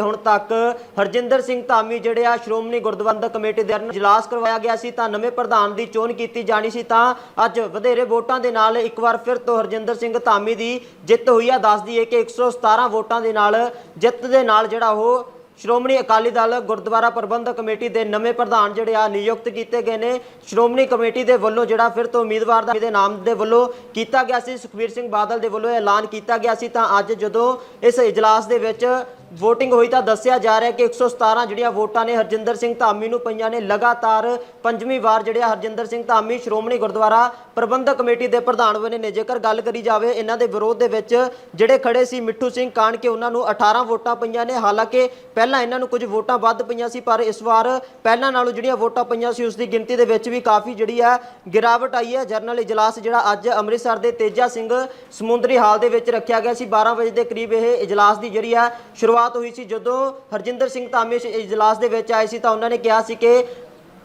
ਹੁਣ ਤੱਕ ਹਰਜਿੰਦਰ ਸਿੰਘ ਧਾਮੀ ਜਿਹੜੇ ਆ ਸ਼੍ਰੋਮਣੀ ਗੁਰਦੁਆਰਾ ਕਮੇਟੀ ਦੇ ਇਜਲਾਸ ਕਰਵਾਇਆ ਗਿਆ ਸੀ, ਤਾਂ ਨਵੇਂ ਪ੍ਰਧਾਨ ਦੀ ਚੋਣ ਕੀਤੀ ਜਾਣੀ ਸੀ, ਤਾਂ ਅੱਜ ਵਧੇਰੇ ਵੋਟਾਂ ਦੇ ਨਾਲ ਇੱਕ ਵਾਰ ਫਿਰ ਤੋਂ ਹਰਜਿੰਦਰ ਸਿੰਘ ਧਾਮੀ ਦੀ ਜਿੱਤ ਹੋਈ ਆ। ਦੱਸਦੀ ਹੈ ਕਿ 117 ਵੋਟਾਂ ਦੇ ਨਾਲ, ਜਿੱਤ ਦੇ ਨਾਲ ਜਿਹੜਾ ਉਹ ਸ਼੍ਰੋਮਣੀ ਅਕਾਲੀ ਦਲ ਗੁਰਦੁਆਰਾ ਪ੍ਰਬੰਧਕ ਕਮੇਟੀ ਦੇ ਨਵੇਂ ਪ੍ਰਧਾਨ ਜਿਹੜੇ ਆ ਨਿਯੁਕਤ ਕੀਤੇ ਗਏ ਨੇ। ਸ਼੍ਰੋਮਣੀ ਕਮੇਟੀ ਦੇ ਵੱਲੋਂ ਜਿਹੜਾ ਫਿਰ ਤੋਂ ਉਮੀਦਵਾਰ ਦਾ ਦੇ ਨਾਮ ਦੇ ਵੱਲੋਂ ਕੀਤਾ ਗਿਆ ਸੀ, ਸੁਖਬੀਰ ਸਿੰਘ ਬਾਦਲ ਦੇ ਵੱਲੋਂ ਐਲਾਨ ਕੀਤਾ ਗਿਆ ਸੀ, ਤਾਂ ਅੱਜ ਜਦੋਂ ਇਸ ਇਜਲਾਸ ਦੇ ਵਿੱਚ ਵੋਟਿੰਗ ਹੋਈ ਤਾਂ ਦੱਸਿਆ ਜਾ ਰਿਹਾ ਕਿ 117 ਜਿਹੜੀਆਂ ਵੋਟਾਂ ਨੇ ਹਰਜਿੰਦਰ ਸਿੰਘ ਧਾਮੀ ਨੂੰ ਪਈਆਂ ਨੇ, ਲਗਾਤਾਰ ਪੰਜਵੀਂ ਵਾਰ ਜਿਹੜਿਆ ਹਰਜਿੰਦਰ ਸਿੰਘ ਧਾਮੀ ਸ਼੍ਰੋਮਣੀ ਗੁਰਦੁਆਰਾ ਪ੍ਰਬੰਧਕ ਕਮੇਟੀ ਦੇ ਪ੍ਰਧਾਨ ਬਣੇ ਨੇ। ਜੇਕਰ ਗੱਲ ਕਰੀ ਜਾਵੇ ਇਹਨਾਂ ਦੇ ਵਿਰੋਧ ਦੇ ਵਿੱਚ, ਜਿਹੜੇ ਖੜੇ ਸੀ ਮਿੱਠੂ ਸਿੰਘ ਕਾਣਕੇ, ਉਹਨਾਂ ਨੂੰ 18 ਵੋਟਾਂ ਪਈਆਂ ਨੇ। ਹਾਲਾਂਕਿ ਪਹਿਲਾਂ ਇਹਨਾਂ ਨੂੰ ਕੁਝ ਵੋਟਾਂ ਵੱਧ ਪਈਆਂ ਸੀ, ਪਰ ਇਸ ਵਾਰ ਪਹਿਲਾਂ ਨਾਲੋਂ ਜਿਹੜੀਆਂ ਵੋਟਾਂ ਪਈਆਂ ਸੀ ਉਸ ਦੀ ਗਿਣਤੀ ਦੇ ਵਿੱਚ ਵੀ ਕਾਫੀ ਜਿਹੜੀ ਹੈ ਗਿਰਾਵਟ ਆਈ ਹੈ। ਜਰਨਲ ਇਜਲਾਸ ਜਿਹੜਾ ਅੱਜ ਅੰਮ੍ਰਿਤਸਰ ਦੇ ਤੇਜਾ ਸਿੰਘ ਸਮੁੰਦਰੀ ਹਾਲ ਦੇ ਵਿੱਚ ਰੱਖਿਆ ਗਿਆ ਸੀ। 12 ਵਜੇ ਦੇ ਕਰੀਬ ਇਹ ਇਜਲਾਸ ਦੀ ਜਿਹੜੀ ਹੈ ਸ਼ੁਰੂਆਤ ਹੋਈ ਸੀ। ਜਦੋਂ ਹਰਜਿੰਦਰ ਸਿੰਘ ਧਾਮੀ ਇਸ ਇਜਲਾਸ ਦੇ ਵਿੱਚ ਆਏ ਸੀ ਤਾਂ ਉਹਨਾਂ ਨੇ ਕਿਹਾ ਸੀ ਕਿ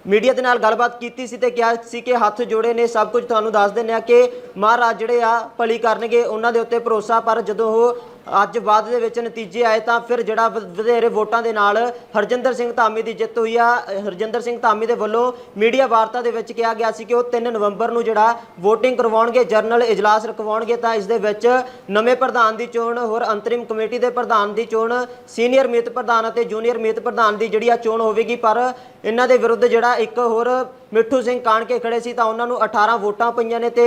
ਮੀਡੀਆ ਦੇ ਨਾਲ ਗੱਲਬਾਤ ਕੀਤੀ ਸੀ ਤੇ ਕਿਹਾ ਸੀ ਕਿ ਹੱਥ ਜੋੜੇ ਨੇ। ਸਭ ਕੁਝ ਤੁਹਾਨੂੰ ਦੱਸ ਦਿੰਦੇ ਆ ਕਿ ਮਹਾਰਾਜ ਜਿਹੜੇ ਆ ਭਲੀ ਕਰਨਗੇ, ਉਹਨਾਂ ਦੇ ਉੱਤੇ ਭਰੋਸਾ। ਪਰ ਜਦੋਂ ਉਹ ਅੱਜ ਬਾਅਦ ਦੇ ਵਿੱਚ ਨਤੀਜੇ ਆਏ ਤਾਂ ਫਿਰ ਜਿਹੜਾ ਵ- ਵਧੇਰੇ ਵੋਟਾਂ ਦੇ ਨਾਲ ਹਰਜਿੰਦਰ ਸਿੰਘ ਧਾਮੀ ਦੀ ਜਿੱਤ ਹੋਈ ਆ। ਹਰਜਿੰਦਰ ਸਿੰਘ ਧਾਮੀ ਦੇ ਵੱਲੋਂ ਮੀਡੀਆ ਵਾਰਤਾ ਦੇ ਵਿੱਚ ਕਿਹਾ ਗਿਆ ਸੀ ਕਿ ਉਹ 3 ਨਵੰਬਰ ਨੂੰ ਜਿਹੜਾ VOTING ਕਰਵਾਉਣਗੇ, ਜਰਨਲ ਇਜਲਾਸ ਰਖਵਾਉਣਗੇ ਤਾਂ ਇਸ ਦੇ ਵਿੱਚ ਨਵੇਂ ਪ੍ਰਧਾਨ ਦੀ ਚੋਣ, ਹੋਰ ਅੰਤਰਿਮ ਕਮੇਟੀ ਦੇ ਪ੍ਰਧਾਨ ਦੀ ਚੋਣ, ਸੀਨੀਅਰ ਮੀਤ ਪ੍ਰਧਾਨ ਅਤੇ ਜੂਨੀਅਰ ਮੀਤ ਪ੍ਰਧਾਨ ਦੀ ਜਿਹੜੀ ਆ ਚੋਣ ਹੋਵੇਗੀ। ਪਰ ਇਹਨਾਂ ਦੇ ਵਿਰੁੱਧ ਜਿਹੜਾ ਇੱਕ ਹੋਰ ਮਿੱਠੂ ਸਿੰਘ ਕਾਣਕੇ ਖੜੇ ਸੀ ਤਾਂ ਉਹਨਾਂ ਨੂੰ 18 ਵੋਟਾਂ ਪਈਆਂ ਨੇ ਤੇ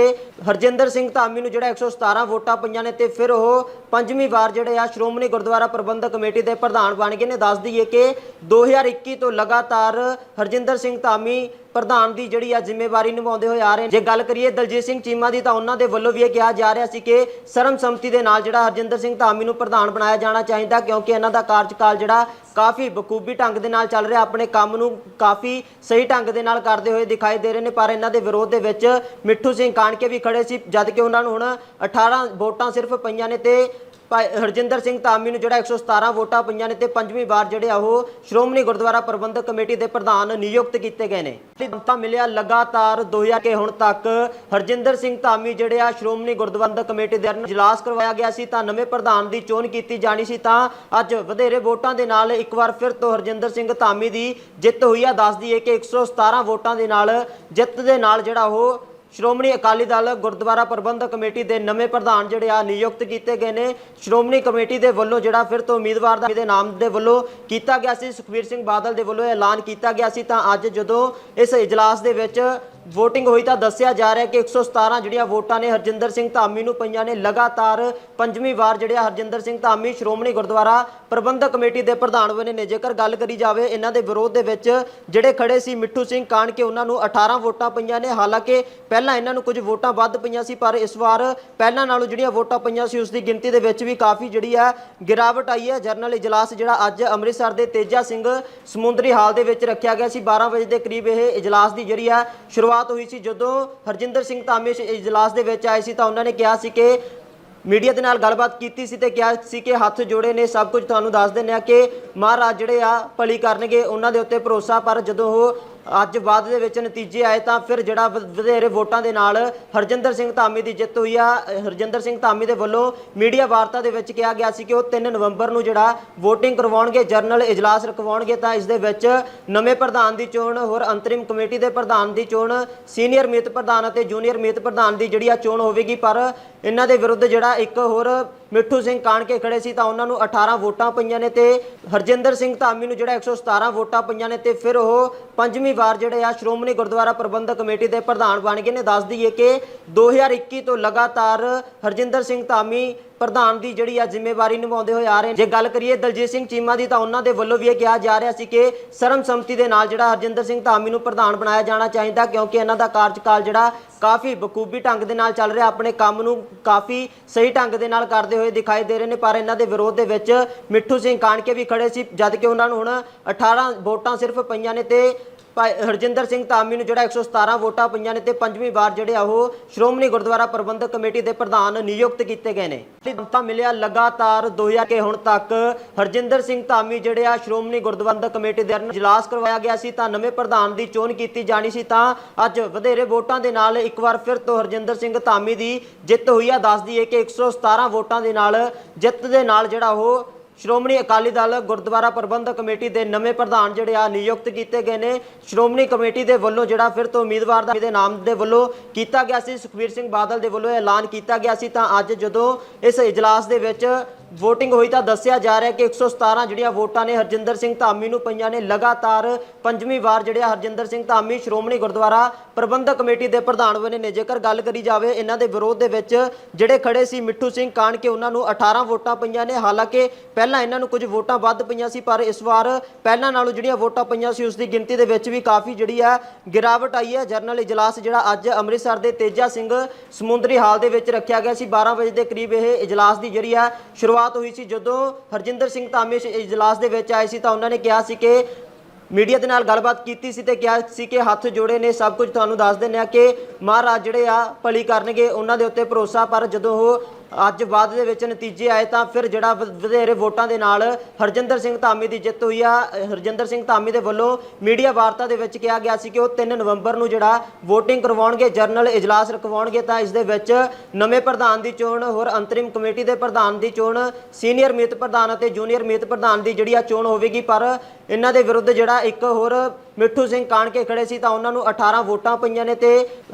ਹਰਜਿੰਦਰ ਸਿੰਘ ਧਾਮੀ ਨੂੰ ਜਿਹੜਾ 117 ਵੋਟਾਂ ਪਈਆਂ ਨੇ ਤੇ ਫਿਰ ਉਹ ਪੰਜਵੀਂ ਵਾਰ ਜਿਹੜੇ ਆ ਸ਼੍ਰੋਮਣੀ ਗੁਰਦੁਆਰਾ ਪ੍ਰਬੰਧਕ ਕਮੇਟੀ ਦੇ ਪ੍ਰਧਾਨ ਬਣ ਗਏ ਨੇ। ਦੱਸ ਦਈਏ ਕਿ 2021 ਤੋਂ ਲਗਾਤਾਰ ਹਰਜਿੰਦਰ ਸਿੰਘ ਧਾਮੀ ਪ੍ਰਧਾਨ ਦੀ ਜਿਹੜੀ ਆ ਜ਼ਿੰਮੇਵਾਰੀ ਨਿਭਾਉਂਦੇ ਹੋਏ ਆ ਰਹੇ ਨੇ। ਜੇ ਗੱਲ ਕਰੀਏ ਦਲਜੀਤ ਸਿੰਘ ਚੀਮਾ ਦੀ ਤਾਂ ਉਹਨਾਂ ਦੇ ਵੱਲੋਂ ਵੀ ਇਹ ਕਿਹਾ ਜਾ ਰਿਹਾ ਸੀ ਕਿ ਸਰਮਸੰਮਤੀ ਦੇ ਨਾਲ ਜਿਹੜਾ ਹਰਜਿੰਦਰ ਸਿੰਘ ਧਾਮੀ ਨੂੰ ਪ੍ਰਧਾਨ ਬਣਾਇਆ ਜਾਣਾ ਚਾਹੀਦਾ, ਕਿਉਂਕਿ ਇਹਨਾਂ ਦਾ ਕਾਰਜਕਾਲ ਜਿਹੜਾ ਕਾਫੀ ਬਖੂਬੀ ਢੰਗ ਦੇ ਨਾਲ ਚੱਲ ਰਿਹਾ, ਆਪਣੇ ਕੰਮ ਨੂੰ ਕਾਫੀ ਸਹੀ ਢੰਗ ਦੇ ਨਾਲ ਕਰਦੇ ਹੋਏ ਦਿਖਾਈ ਦੇ ਰਹੇ ਨੇ, ਪਰ ਇਹਨਾਂ ਦੇ ਵਿਰੋਧ ਦੇ ਵਿੱਚ ਮਿੱਠੂ ਸਿੰਘ ਕਾਣਕੇ ਵੀ ਖੜੇ ਸੀ, ਜਦ ਕਿ ਉਹਨਾਂ ਨੂੰ ਹੁਣ 18 ਵੋਟਾਂ ਸਿਰਫ ਪਈਆਂ ਨੇ ਤੇ ਹਰਜਿੰਦਰ ਸਿੰਘ ਧਾਮੀ ਨੂੰ ਜਿਹੜਾ 117 ਵੋਟਾਂ ਪਈਆਂ ਨੇ ਤੇ ਪੰਜਵੀਂ ਵਾਰ ਜਿਹੜੇ ਆ ਉਹ ਸ਼੍ਰੋਮਣੀ ਗੁਰਦੁਆਰਾ ਪ੍ਰਬੰਧਕ ਕਮੇਟੀ ਦੇ ਪ੍ਰਧਾਨ ਨਿਯੁਕਤ ਕੀਤੇ ਗਏ ਨੇ। ਤਾਂ ਮਿਲਿਆ ਲਗਾਤਾਰ 2000 ਕੇ ਹੁਣ ਤੱਕ। ਹਰਜਿੰਦਰ ਸਿੰਘ ਧਾਮੀ ਜਿਹੜੇ ਆ ਸ਼੍ਰੋਮਣੀ ਗੁਰਦੁਆਰਾ ਕਮੇਟੀ ਦੇ ਇਜਲਾਸ ਕਰਵਾਇਆ ਗਿਆ ਸੀ ਤਾਂ ਨਵੇਂ ਪ੍ਰਧਾਨ ਦੀ ਚੋਣ ਕੀਤੀ ਜਾਣੀ ਸੀ ਤਾਂ ਅੱਜ ਵਧੇਰੇ ਵੋਟਾਂ ਦੇ ਨਾਲ ਇੱਕ ਵਾਰ ਫਿਰ ਤੋਂ ਹਰਜਿੰਦਰ ਸਿੰਘ ਧਾਮੀ ਦੀ ਜਿੱਤ ਹੋਈ ਆ। ਦੱਸਦੀ ਹੈ ਕਿ 117 ਵੋਟਾਂ ਦੇ ਨਾਲ ਜਿੱਤ ਦੇ ਨਾਲ ਜਿਹੜਾ ਉਹ ਸ਼੍ਰੋਮਣੀ ਅਕਾਲੀ ਦਲ ਗੁਰਦੁਆਰਾ ਪ੍ਰਬੰਧਕ ਕਮੇਟੀ ਦੇ ਨਵੇਂ ਪ੍ਰਧਾਨ ਜਿਹੜੇ ਆ ਨਿਯੁਕਤ ਕੀਤੇ ਗਏ ਨੇ। ਸ਼੍ਰੋਮਣੀ ਕਮੇਟੀ ਦੇ ਵੱਲੋਂ ਜਿਹੜਾ ਫਿਰ ਤੋਂ ਉਮੀਦਵਾਰ ਦਾ ਦੇ ਨਾਮ ਦੇ ਵੱਲੋਂ ਕੀਤਾ ਗਿਆ ਸੀ। ਸੁਖਬੀਰ ਸਿੰਘ ਬਾਦਲ ਦੇ ਵੱਲੋਂ ਐਲਾਨ ਕੀਤਾ ਗਿਆ ਸੀ। ਤਾਂ ਅੱਜ ਜਦੋਂ ਇਸ ਇਜਲਾਸ ਦੇ ਵਿੱਚ VOTING ਹੋਈ ਤਾਂ ਦੱਸਿਆ ਜਾ ਰਿਹਾ ਕਿ 117 ਜਿਹੜੀਆਂ ਵੋਟਾਂ ਨੇ ਹਰਜਿੰਦਰ ਸਿੰਘ ਧਾਮੀ ਨੂੰ ਪਈਆਂ ਨੇ, ਲਗਾਤਾਰ ਪੰਜਵੀਂ ਵਾਰ ਜਿਹੜੇ ਹਰਜਿੰਦਰ ਸਿੰਘ ਧਾਮੀ ਸ਼੍ਰੋਮਣੀ ਗੁਰਦੁਆਰਾ ਪ੍ਰਬੰਧਕ ਕਮੇਟੀ ਦੇ ਪ੍ਰਧਾਨ ਬਣੇ ਨੇ। ਜੇਕਰ ਗੱਲ ਕਰੀ ਜਾਵੇ, ਇਹਨਾਂ ਦੇ ਵਿਰੋਧ ਦੇ ਵਿੱਚ ਜਿਹੜੇ ਖੜੇ ਸੀ ਮਿੱਠੂ ਸਿੰਘ ਕਾਣਕੇ, ਉਹਨਾਂ ਨੂੰ 18 ਵੋਟਾਂ ਪਈਆਂ ਨੇ। ਹਾਲਾਂਕਿ ਪਹਿਲਾਂ ਇਹਨਾਂ ਨੂੰ ਕੁਝ ਵੋਟਾਂ ਵੱਧ ਪਈਆਂ ਸੀ, ਪਰ ਇਸ ਵਾਰ ਪਹਿਲਾਂ ਨਾਲੋਂ ਜਿਹੜੀਆਂ ਵੋਟਾਂ ਪਈਆਂ ਸੀ, ਉਸ ਦੀ ਗਿਣਤੀ ਦੇ ਵਿੱਚ ਵੀ ਕਾਫੀ ਜਿਹੜੀ ਹੈ ਗਿਰਾਵਟ ਆਈ ਹੈ। ਜਰਨਲ ਇਜਲਾਸ ਜਿਹੜਾ ਅੱਜ ਅੰਮ੍ਰਿਤਸਰ ਦੇ ਤੇਜਾ ਸਿੰਘ ਸਮੁੰਦਰੀ ਹਾਲ ਦੇ ਵਿੱਚ ਰੱਖਿਆ ਗਿਆ ਸੀ। 12 ਵਜੇ ਦੇ ਕਰੀਬ ਇਹ ਇਜਲਾਸ ਦੀ ਜਿਹੜੀ ਹੈ ਸ਼ੁਰੂਆਤ ਹੋਈ ਸੀ ਜਦੋਂ ਹਰਜਿੰਦਰ ਸਿੰਘ ਧਾਮੀ ਇਸ ਇਜਲਾਸ ਦੇ ਵਿੱਚ ਆਏ ਸੀ ਤਾਂ ਉਹਨਾਂ ਨੇ ਕਿਹਾ ਸੀ ਕਿ ਮੀਡੀਆ ਦੇ ਨਾਲ ਗੱਲਬਾਤ ਕੀਤੀ ਸੀ ਤੇ ਕਿਹਾ ਸੀ ਕਿ ਹੱਥ ਜੋੜੇ ਨੇ, ਸਭ ਕੁਝ ਤੁਹਾਨੂੰ ਦੱਸ ਦਿੰਦੇ ਆ ਕਿ ਮਹਾਰਾਜ ਜਿਹੜੇ ਆ ਭਲੀ ਕਰਨਗੇ, ਉਹਨਾਂ ਦੇ ਉੱਤੇ ਭਰੋਸਾ, ਪਰ ਜਦੋਂ ਉਹ ਅੱਜ ਬਾਅਦ ਦੇ ਵਿੱਚ ਨਤੀਜੇ ਆਏ ਤਾਂ ਫਿਰ ਜਿਹੜਾ ਵ- ਵਧੇਰੇ ਵੋਟਾਂ ਦੇ ਨਾਲ ਹਰਜਿੰਦਰ ਸਿੰਘ ਧਾਮੀ ਦੀ ਜਿੱਤ ਹੋਈ ਆ। ਹਰਜਿੰਦਰ ਸਿੰਘ ਧਾਮੀ ਦੇ ਵੱਲੋਂ ਮੀਡੀਆ ਵਾਰਤਾ ਦੇ ਵਿੱਚ ਕਿਹਾ ਗਿਆ ਸੀ ਕਿ ਉਹ 3 ਨਵੰਬਰ ਨੂੰ ਜਿਹੜਾ VOTING ਕਰਵਾਉਣਗੇ, ਜਰਨਲ ਇਜਲਾਸ ਰਖਵਾਉਣਗੇ ਤਾਂ ਇਸ ਦੇ ਵਿੱਚ ਨਵੇਂ ਪ੍ਰਧਾਨ ਦੀ ਚੋਣ, ਹੋਰ ਅੰਤਰਿਮ ਕਮੇਟੀ ਦੇ ਪ੍ਰਧਾਨ ਦੀ ਚੋਣ, ਸੀਨੀਅਰ ਮੀਤ ਪ੍ਰਧਾਨ ਅਤੇ ਜੂਨੀਅਰ ਮੀਤ ਪ੍ਰਧਾਨ ਦੀ ਜਿਹੜੀ ਆ ਚੋਣ ਹੋਵੇਗੀ। ਪਰ ਇਹਨਾਂ ਦੇ ਵਿਰੁੱਧ ਜਿਹੜਾ ਇੱਕ ਹੋਰ ਮਿੱਠੂ ਸਿੰਘ ਕਾਣਕੇ ਖੜੇ ਸੀ ਤਾਂ ਉਹਨਾਂ ਨੂੰ 18 ਵੋਟਾਂ ਪਈਆਂ ਨੇ ਤੇ ਹਰਜਿੰਦਰ ਸਿੰਘ ਧਾਮੀ ਨੂੰ ਜਿਹੜਾ 117 ਵੋਟਾਂ ਪਈਆਂ ਨੇ ਤੇ ਫਿਰ ਉਹ ਪੰਜਵੀਂ ਵਾਰ ਜਿਹੜੇ ਆ ਸ਼੍ਰੋਮਣੀ ਗੁਰਦੁਆਰਾ ਪ੍ਰਬੰਧਕ ਕਮੇਟੀ ਦੇ ਪ੍ਰਧਾਨ ਬਣ ਗਏ ਨੇ। ਦੱਸ ਦਈਏ ਕਿ 2021 ਤੋਂ ਲਗਾਤਾਰ ਹਰਜਿੰਦਰ ਸਿੰਘ ਧਾਮੀ ਪ੍ਰਧਾਨ ਦੀ ਜਿਹੜੀ ਆ ਜ਼ਿੰਮੇਵਾਰੀ ਨਿਭਾਉਂਦੇ ਹੋਏ ਆ ਰਹੇ ਨੇ। ਜੇ ਗੱਲ ਕਰੀਏ ਦਲਜੀਤ ਸਿੰਘ ਚੀਮਾ ਦੀ ਤਾਂ ਉਹਨਾਂ ਦੇ ਵੱਲੋਂ ਵੀ ਇਹ ਕਿਹਾ ਜਾ ਰਿਹਾ ਸੀ ਕਿ ਸਰਮਸੰਮਤੀ ਦੇ ਨਾਲ ਜਿਹੜਾ ਹਰਜਿੰਦਰ ਸਿੰਘ ਧਾਮੀ ਨੂੰ ਪ੍ਰਧਾਨ ਬਣਾਇਆ ਜਾਣਾ ਚਾਹੀਦਾ, ਕਿਉਂਕਿ ਇਹਨਾਂ ਦਾ ਕਾਰਜਕਾਲ ਜਿਹੜਾ ਕਾਫੀ ਬਖੂਬੀ ਢੰਗ ਦੇ ਨਾਲ ਚੱਲ ਰਿਹਾ, ਆਪਣੇ ਕੰਮ ਨੂੰ ਕਾਫੀ ਸਹੀ ਢੰਗ ਦੇ ਨਾਲ ਕਰਦੇ ਹੋਏ ਦਿਖਾਈ ਦੇ ਰਹੇ ਨੇ, ਪਰ ਇਹਨਾਂ ਦੇ ਵਿਰੋਧ ਦੇ ਵਿੱਚ ਮਿੱਠੂ ਸਿੰਘ ਕਾਣਕੇ ਵੀ ਖੜੇ ਸੀ, ਜਦ ਕਿ ਉਹਨਾਂ ਨੂੰ ਹੁਣ 18 ਵੋਟਾਂ ਸਿਰਫ ਪਈਆਂ ਨੇ ਤੇ ਭਾਈ ਹਰਜਿੰਦਰ ਸਿੰਘ ਧਾਮੀ ਨੂੰ ਜਿਹੜਾ 117 ਵੋਟਾਂ ਪਈਆਂ ਨੇ ਤੇ ਪੰਜਵੀਂ ਵਾਰ ਜਿਹੜੇ ਆ ਉਹ ਸ਼੍ਰੋਮਣੀ ਗੁਰਦੁਆਰਾ ਪ੍ਰਬੰਧਕ ਕਮੇਟੀ ਦੇ ਪ੍ਰਧਾਨ ਨਿਯੁਕਤ ਕੀਤੇ ਗਏ ਨੇ। ਤਾਂ ਮਿਲਿਆ ਲਗਾਤਾਰ 2000 ਕੇ ਹੁਣ ਤੱਕ ਹਰਜਿੰਦਰ ਸਿੰਘ ਧਾਮੀ ਜਿਹੜੇ ਆ ਸ਼੍ਰੋਮਣੀ ਗੁਰਦੁਆਰਾ ਕਮੇਟੀ ਦੇ ਇਜਲਾਸ ਕਰਵਾਇਆ ਗਿਆ ਸੀ ਤਾਂ ਨਵੇਂ ਪ੍ਰਧਾਨ ਦੀ ਚੋਣ ਕੀਤੀ ਜਾਣੀ ਸੀ ਤਾਂ ਅੱਜ ਵਧੇਰੇ ਵੋਟਾਂ ਦੇ ਨਾਲ ਇੱਕ ਵਾਰ ਫਿਰ ਤੋਂ ਹਰਜਿੰਦਰ ਸਿੰਘ ਧਾਮੀ ਦੀ ਜਿੱਤ ਹੋਈ ਆ। ਦੱਸਦੀ ਹੈ ਕਿ 117 ਵੋਟਾਂ ਦੇ ਨਾਲ ਜਿੱਤ ਦੇ ਨਾਲ ਜਿਹੜਾ ਉਹ ਸ਼੍ਰੋਮਣੀ ਅਕਾਲੀ ਦਲ ਗੁਰਦੁਆਰਾ ਪ੍ਰਬੰਧਕ ਕਮੇਟੀ ਦੇ ਨਵੇਂ ਪ੍ਰਧਾਨ ਜਿਹੜੇ ਆ ਨਿਯੁਕਤ ਕੀਤੇ ਗਏ ਨੇ। ਸ਼੍ਰੋਮਣੀ ਕਮੇਟੀ ਦੇ ਵੱਲੋਂ ਜਿਹੜਾ ਫਿਰ ਤੋਂ ਉਮੀਦਵਾਰ ਦਾ ਦੇ ਨਾਮ ਦੇ ਵੱਲੋਂ ਕੀਤਾ ਗਿਆ ਸੀ, ਸੁਖਬੀਰ ਸਿੰਘ ਬਾਦਲ ਦੇ ਵੱਲੋਂ ਐਲਾਨ ਕੀਤਾ ਗਿਆ ਸੀ। ਤਾਂ ਅੱਜ ਜਦੋਂ ਇਸ ਇਜਲਾਸ ਦੇ ਵਿੱਚ VOTING ਹੋਈ ਤਾਂ ਦੱਸਿਆ ਜਾ ਰਿਹਾ ਕਿ 117 ਜਿਹੜੀਆਂ ਵੋਟਾਂ ਨੇ ਹਰਜਿੰਦਰ ਸਿੰਘ ਧਾਮੀ ਨੂੰ ਪਈਆਂ ਨੇ, ਲਗਾਤਾਰ ਪੰਜਵੀਂ ਵਾਰ ਜਿਹੜੇ ਆ ਹਰਜਿੰਦਰ ਸਿੰਘ ਧਾਮੀ ਸ਼੍ਰੋਮਣੀ ਗੁਰਦੁਆਰਾ ਪ੍ਰਬੰਧਕ ਕਮੇਟੀ ਦੇ ਪ੍ਰਧਾਨ ਬਣੇ ਨੇ। ਜੇਕਰ ਗੱਲ ਕਰੀ ਜਾਵੇ ਇਹਨਾਂ ਦੇ ਵਿਰੋਧ ਦੇ ਵਿੱਚ, ਜਿਹੜੇ ਖੜੇ ਸੀ ਮਿੱਠੂ ਸਿੰਘ ਕਾਣਕੇ, ਉਹਨਾਂ ਨੂੰ 18 ਵੋਟਾਂ ਪਈਆਂ ਨੇ। ਹਾਲਾਂਕਿ ਪਹਿਲਾਂ ਇਹਨਾਂ ਨੂੰ ਕੁਝ ਵੋਟਾਂ ਵੱਧ ਪਈਆਂ ਸੀ, ਪਰ ਇਸ ਵਾਰ ਪਹਿਲਾਂ ਨਾਲੋਂ ਜਿਹੜੀਆਂ ਵੋਟਾਂ ਪਈਆਂ ਸੀ ਉਸ ਦੀ ਗਿਣਤੀ ਦੇ ਵਿੱਚ ਵੀ ਕਾਫੀ ਜਿਹੜੀ ਆ ਗਿਰਾਵਟ ਆਈ ਹੈ। ਜਰਨਲ ਇਜਲਾਸ ਜਿਹੜਾ ਅੱਜ ਅੰਮ੍ਰਿਤਸਰ ਦੇ ਤੇਜਾ ਸਿੰਘ ਸਮੁੰਦਰੀ ਹਾਲ ਦੇ ਵਿੱਚ ਰੱਖਿਆ ਗਿਆ ਸੀ। 12 ਵਜੇ ਦੇ ਕਰੀਬ ਇਹ ਇਜਲਾਸ ਦੀ ਜਿਹੜੀ ਆ ਸ਼ੁਰੂਆਤ ਹੋਈ ਸੀ, ਜਦੋਂ ਹਰਜਿੰਦਰ ਸਿੰਘ ਧਾਮੀ ਇਸ ਇਜਲਾਸ ਦੇ ਵਿੱਚ ਆਏ ਸੀ ਤਾਂ ਉਹਨਾਂ ਨੇ ਕਿਹਾ ਸੀ ਕਿ ਮੀਡੀਆ ਦੇ ਨਾਲ ਗੱਲਬਾਤ ਕੀਤੀ ਸੀ ਤੇ ਕਿਹਾ ਸੀ ਕਿ ਹੱਥ ਜੋੜੇ ਨੇ, ਸਭ ਕੁਝ ਤੁਹਾਨੂੰ ਦੱਸ ਦਿੰਦੇ ਆ ਕਿ ਮਹਾਰਾਜ ਜਿਹੜੇ ਆ ਭਲੀ ਕਰਨਗੇ, ਉਹਨਾਂ ਦੇ ਉੱਤੇ ਭਰੋਸਾ, ਪਰ ਜਦੋਂ ਉਹ ਅੱਜ ਬਾਅਦ ਦੇ ਵਿੱਚ ਨਤੀਜੇ ਆਏ ਤਾਂ ਫਿਰ ਜਿਹੜਾ ਵ- ਵਧੇਰੇ ਵੋਟਾਂ ਦੇ ਨਾਲ ਹਰਜਿੰਦਰ ਸਿੰਘ ਧਾਮੀ ਦੀ ਜਿੱਤ ਹੋਈ ਆ। ਹਰਜਿੰਦਰ ਸਿੰਘ ਧਾਮੀ ਦੇ ਵੱਲੋਂ ਮੀਡੀਆ ਵਾਰਤਾ ਦੇ ਵਿੱਚ ਕਿਹਾ ਗਿਆ ਸੀ ਕਿ ਉਹ 3 ਨਵੰਬਰ ਨੂੰ ਜਿਹੜਾ VOTING ਕਰਵਾਉਣਗੇ, ਜਰਨਲ ਇਜਲਾਸ ਰਖਵਾਉਣਗੇ ਤਾਂ ਇਸ ਦੇ ਵਿੱਚ ਨਵੇਂ ਪ੍ਰਧਾਨ ਦੀ ਚੋਣ, ਹੋਰ ਅੰਤਰਿਮ ਕਮੇਟੀ ਦੇ ਪ੍ਰਧਾਨ ਦੀ ਚੋਣ, ਸੀਨੀਅਰ ਮੀਤ ਪ੍ਰਧਾਨ ਅਤੇ ਜੂਨੀਅਰ ਮੀਤ ਪ੍ਰਧਾਨ ਦੀ ਜਿਹੜੀ ਆ ਚੋਣ ਹੋਵੇਗੀ। ਪਰ ਇਹਨਾਂ ਦੇ ਵਿਰੁੱਧ ਜਿਹੜਾ ਇੱਕ ਹੋਰ ਮਿੱਠੂ ਸਿੰਘ ਕਾਣਕੇ ਖੜੇ ਸੀ ਤਾਂ ਉਹਨਾਂ ਨੂੰ 18 ਵੋਟਾਂ ਪਈਆਂ ਨੇ ਤੇ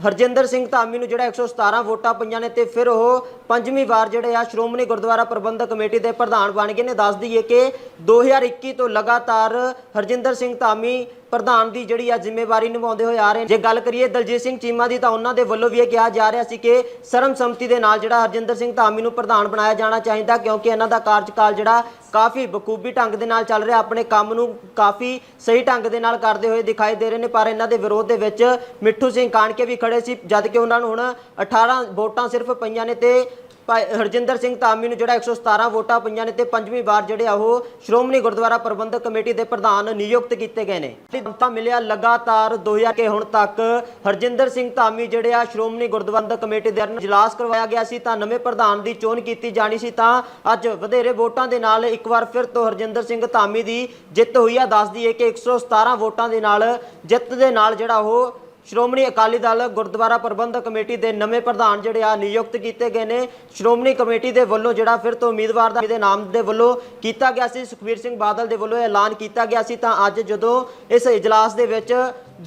ਹਰਜਿੰਦਰ ਸਿੰਘ ਧਾਮੀ ਨੂੰ ਜਿਹੜਾ 117 ਵੋਟਾਂ ਪਈਆਂ ਨੇ ਤੇ ਫਿਰ ਉਹ ਪੰਜਵੀਂ ਵਾਰ ਜਿਹੜੇ ਆ ਸ਼੍ਰੋਮਣੀ ਗੁਰਦੁਆਰਾ ਪ੍ਰਬੰਧਕ ਕਮੇਟੀ ਦੇ ਪ੍ਰਧਾਨ ਬਣ ਗਏ ਨੇ। ਦੱਸ ਦਈਏ ਕਿ 2021 ਤੋਂ ਲਗਾਤਾਰ ਹਰਜਿੰਦਰ ਸਿੰਘ ਧਾਮੀ ਪ੍ਰਧਾਨ ਦੀ ਜਿਹੜੀ ਆ ਜ਼ਿੰਮੇਵਾਰੀ ਨਿਭਾਉਂਦੇ ਹੋਏ ਆ ਰਹੇ ਨੇ। ਜੇ ਗੱਲ ਕਰੀਏ ਦਲਜੀਤ ਸਿੰਘ ਚੀਮਾ ਦੀ ਤਾਂ ਉਹਨਾਂ ਦੇ ਵੱਲੋਂ ਵੀ ਇਹ ਕਿਹਾ ਜਾ ਰਿਹਾ ਸੀ ਕਿ ਸਰਮਸੰਮਤੀ ਦੇ ਨਾਲ ਜਿਹੜਾ ਹਰਜਿੰਦਰ ਸਿੰਘ ਧਾਮੀ ਨੂੰ ਪ੍ਰਧਾਨ ਬਣਾਇਆ ਜਾਣਾ ਚਾਹੀਦਾ, ਕਿਉਂਕਿ ਇਹਨਾਂ ਦਾ ਕਾਰਜਕਾਲ ਜਿਹੜਾ ਕਾਫੀ ਬਖੂਬੀ ਢੰਗ ਦੇ ਨਾਲ ਚੱਲ ਰਿਹਾ, ਆਪਣੇ ਕੰਮ ਨੂੰ ਕਾਫੀ ਸਹੀ ਢੰਗ ਦੇ ਨਾਲ ਕਰਦੇ ਹੋਏ ਦਿਖਾਈ ਦੇ ਰਹੇ ਨੇ, ਪਰ ਇਹਨਾਂ ਦੇ ਵਿਰੋਧ ਦੇ ਵਿੱਚ ਮਿੱਠੂ ਸਿੰਘ ਕਾਣਕੇ ਵੀ ਖੜੇ ਸੀ, ਜਦ ਕਿ ਉਹਨਾਂ ਨੂੰ ਹੁਣ 18 ਵੋਟਾਂ ਸਿਰਫ ਪਈਆਂ ਨੇ ਤੇ ਭਾਈ ਹਰਜਿੰਦਰ ਸਿੰਘ ਧਾਮੀ ਨੂੰ ਜਿਹੜਾ 117 ਵੋਟਾਂ ਪਈਆਂ ਨੇ ਤੇ ਪੰਜਵੀਂ ਵਾਰ ਜਿਹੜੇ ਆ ਉਹ ਸ਼੍ਰੋਮਣੀ ਗੁਰਦੁਆਰਾ ਪ੍ਰਬੰਧਕ ਕਮੇਟੀ ਦੇ ਪ੍ਰਧਾਨ ਨਿਯੁਕਤ ਕੀਤੇ ਗਏ ਨੇ। ਤਾਂ ਮਿਲਿਆ ਲਗਾਤਾਰ 2000 ਕੇ ਹੁਣ ਤੱਕ। ਹਰਜਿੰਦਰ ਸਿੰਘ ਧਾਮੀ ਜਿਹੜੇ ਆ ਸ਼੍ਰੋਮਣੀ ਗੁਰਦੁਆਰਾ ਕਮੇਟੀ ਦੇ ਇਜਲਾਸ ਕਰਵਾਇਆ ਗਿਆ ਸੀ ਤਾਂ ਨਵੇਂ ਪ੍ਰਧਾਨ ਦੀ ਚੋਣ ਕੀਤੀ ਜਾਣੀ ਸੀ ਤਾਂ ਅੱਜ ਵਧੇਰੇ ਵੋਟਾਂ ਦੇ ਨਾਲ ਇੱਕ ਵਾਰ ਫਿਰ ਤੋਂ ਹਰਜਿੰਦਰ ਸਿੰਘ ਧਾਮੀ ਦੀ ਜਿੱਤ ਹੋਈ ਆ। ਦੱਸਦੀ ਹੈ ਕਿ 117 ਵੋਟਾਂ ਦੇ ਨਾਲ ਜਿੱਤ ਦੇ ਨਾਲ ਜਿਹੜਾ ਉਹ ਸ਼੍ਰੋਮਣੀ ਅਕਾਲੀ ਦਲ ਗੁਰਦੁਆਰਾ ਪ੍ਰਬੰਧਕ ਕਮੇਟੀ ਦੇ ਨਵੇਂ ਪ੍ਰਧਾਨ ਜਿਹੜੇ ਆ ਨਿਯੁਕਤ ਕੀਤੇ ਗਏ ਨੇ। ਸ਼੍ਰੋਮਣੀ ਕਮੇਟੀ ਦੇ ਵੱਲੋਂ ਜਿਹੜਾ ਫਿਰ ਤੋਂ ਉਮੀਦਵਾਰ ਦਾ ਦੇ ਨਾਮ ਦੇ ਵੱਲੋਂ ਕੀਤਾ ਗਿਆ ਸੀ। ਸੁਖਬੀਰ ਸਿੰਘ ਬਾਦਲ ਦੇ ਵੱਲੋਂ ਐਲਾਨ ਕੀਤਾ ਗਿਆ ਸੀ। ਤਾਂ ਅੱਜ ਜਦੋਂ ਇਸ ਇਜਲਾਸ ਦੇ ਵਿੱਚ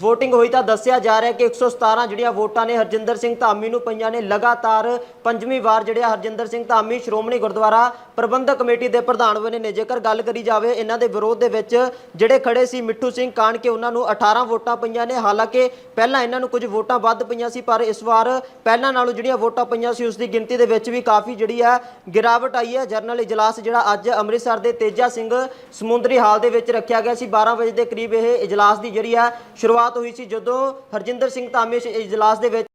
ਵੋਟਿੰਗ ਹੋਈ ਤਾਂ ਦੱਸਿਆ ਜਾ ਰਿਹਾ ਕਿ 117 ਜਿਹੜੀਆਂ ਵੋਟਾਂ ਨੇ ਹਰਜਿੰਦਰ ਸਿੰਘ ਧਾਮੀ ਨੂੰ ਪਈਆਂ ਨੇ। ਲਗਾਤਾਰ ਪੰਜਵੀਂ ਵਾਰ ਜਿਹੜੇ ਆ ਹਰਜਿੰਦਰ ਸਿੰਘ ਧਾਮੀ ਸ਼੍ਰੋਮਣੀ ਗੁਰਦੁਆਰਾ ਪ੍ਰਬੰਧਕ ਕਮੇਟੀ ਦੇ ਪ੍ਰਧਾਨ ਬਣੇ ਨੇ। ਜੇਕਰ ਗੱਲ ਕਰੀ ਜਾਵੇ ਇਹਨਾਂ ਦੇ ਵਿਰੋਧ ਦੇ ਵਿੱਚ, ਜਿਹੜੇ ਖੜੇ ਸੀ ਮਿੱਠੂ ਸਿੰਘ ਕਾਣਕੇ, ਉਹਨਾਂ ਨੂੰ 18 ਵੋਟਾਂ ਪਈਆਂ ਨੇ। ਹਾਲਾਂਕਿ ਪਹਿਲਾਂ ਇਹਨਾਂ ਨੂੰ ਕੁਝ ਵੋਟਾਂ ਵੱਧ ਪਈਆਂ ਸੀ, ਪਰ ਇਸ ਵਾਰ ਪਹਿਲਾਂ ਨਾਲੋਂ ਜਿਹੜੀਆਂ ਵੋਟਾਂ ਪਈਆਂ ਸੀ, ਉਸ ਦੀ ਗਿਣਤੀ ਦੇ ਵਿੱਚ ਵੀ ਕਾਫੀ ਜਿਹੜੀ ਹੈ ਗਿਰਾਵਟ ਆਈ ਹੈ। ਜਰਨਲ ਇਜਲਾਸ ਜਿਹੜਾ ਅੱਜ ਅੰਮ੍ਰਿਤਸਰ ਦੇ ਤੇਜਾ ਸਿੰਘ ਸਮੁੰਦਰੀ ਹਾਲ ਦੇ ਵਿੱਚ ਰੱਖਿਆ ਗਿਆ ਸੀ। 12 ਵਜੇ ਦੇ ਕਰੀਬ ਇਹ ਇਜਲਾਸ ਦੀ ਜਿਹੜੀ ਹੈ ਸ਼ੁਰੂਆਤ ਹੋਈ ਸੀ ਜਦੋਂ ਹਰਜਿੰਦਰ ਸਿੰਘ ਧਾਮੀ ਇਸ ਇਜਲਾਸ ਦੇ ਵਿੱਚ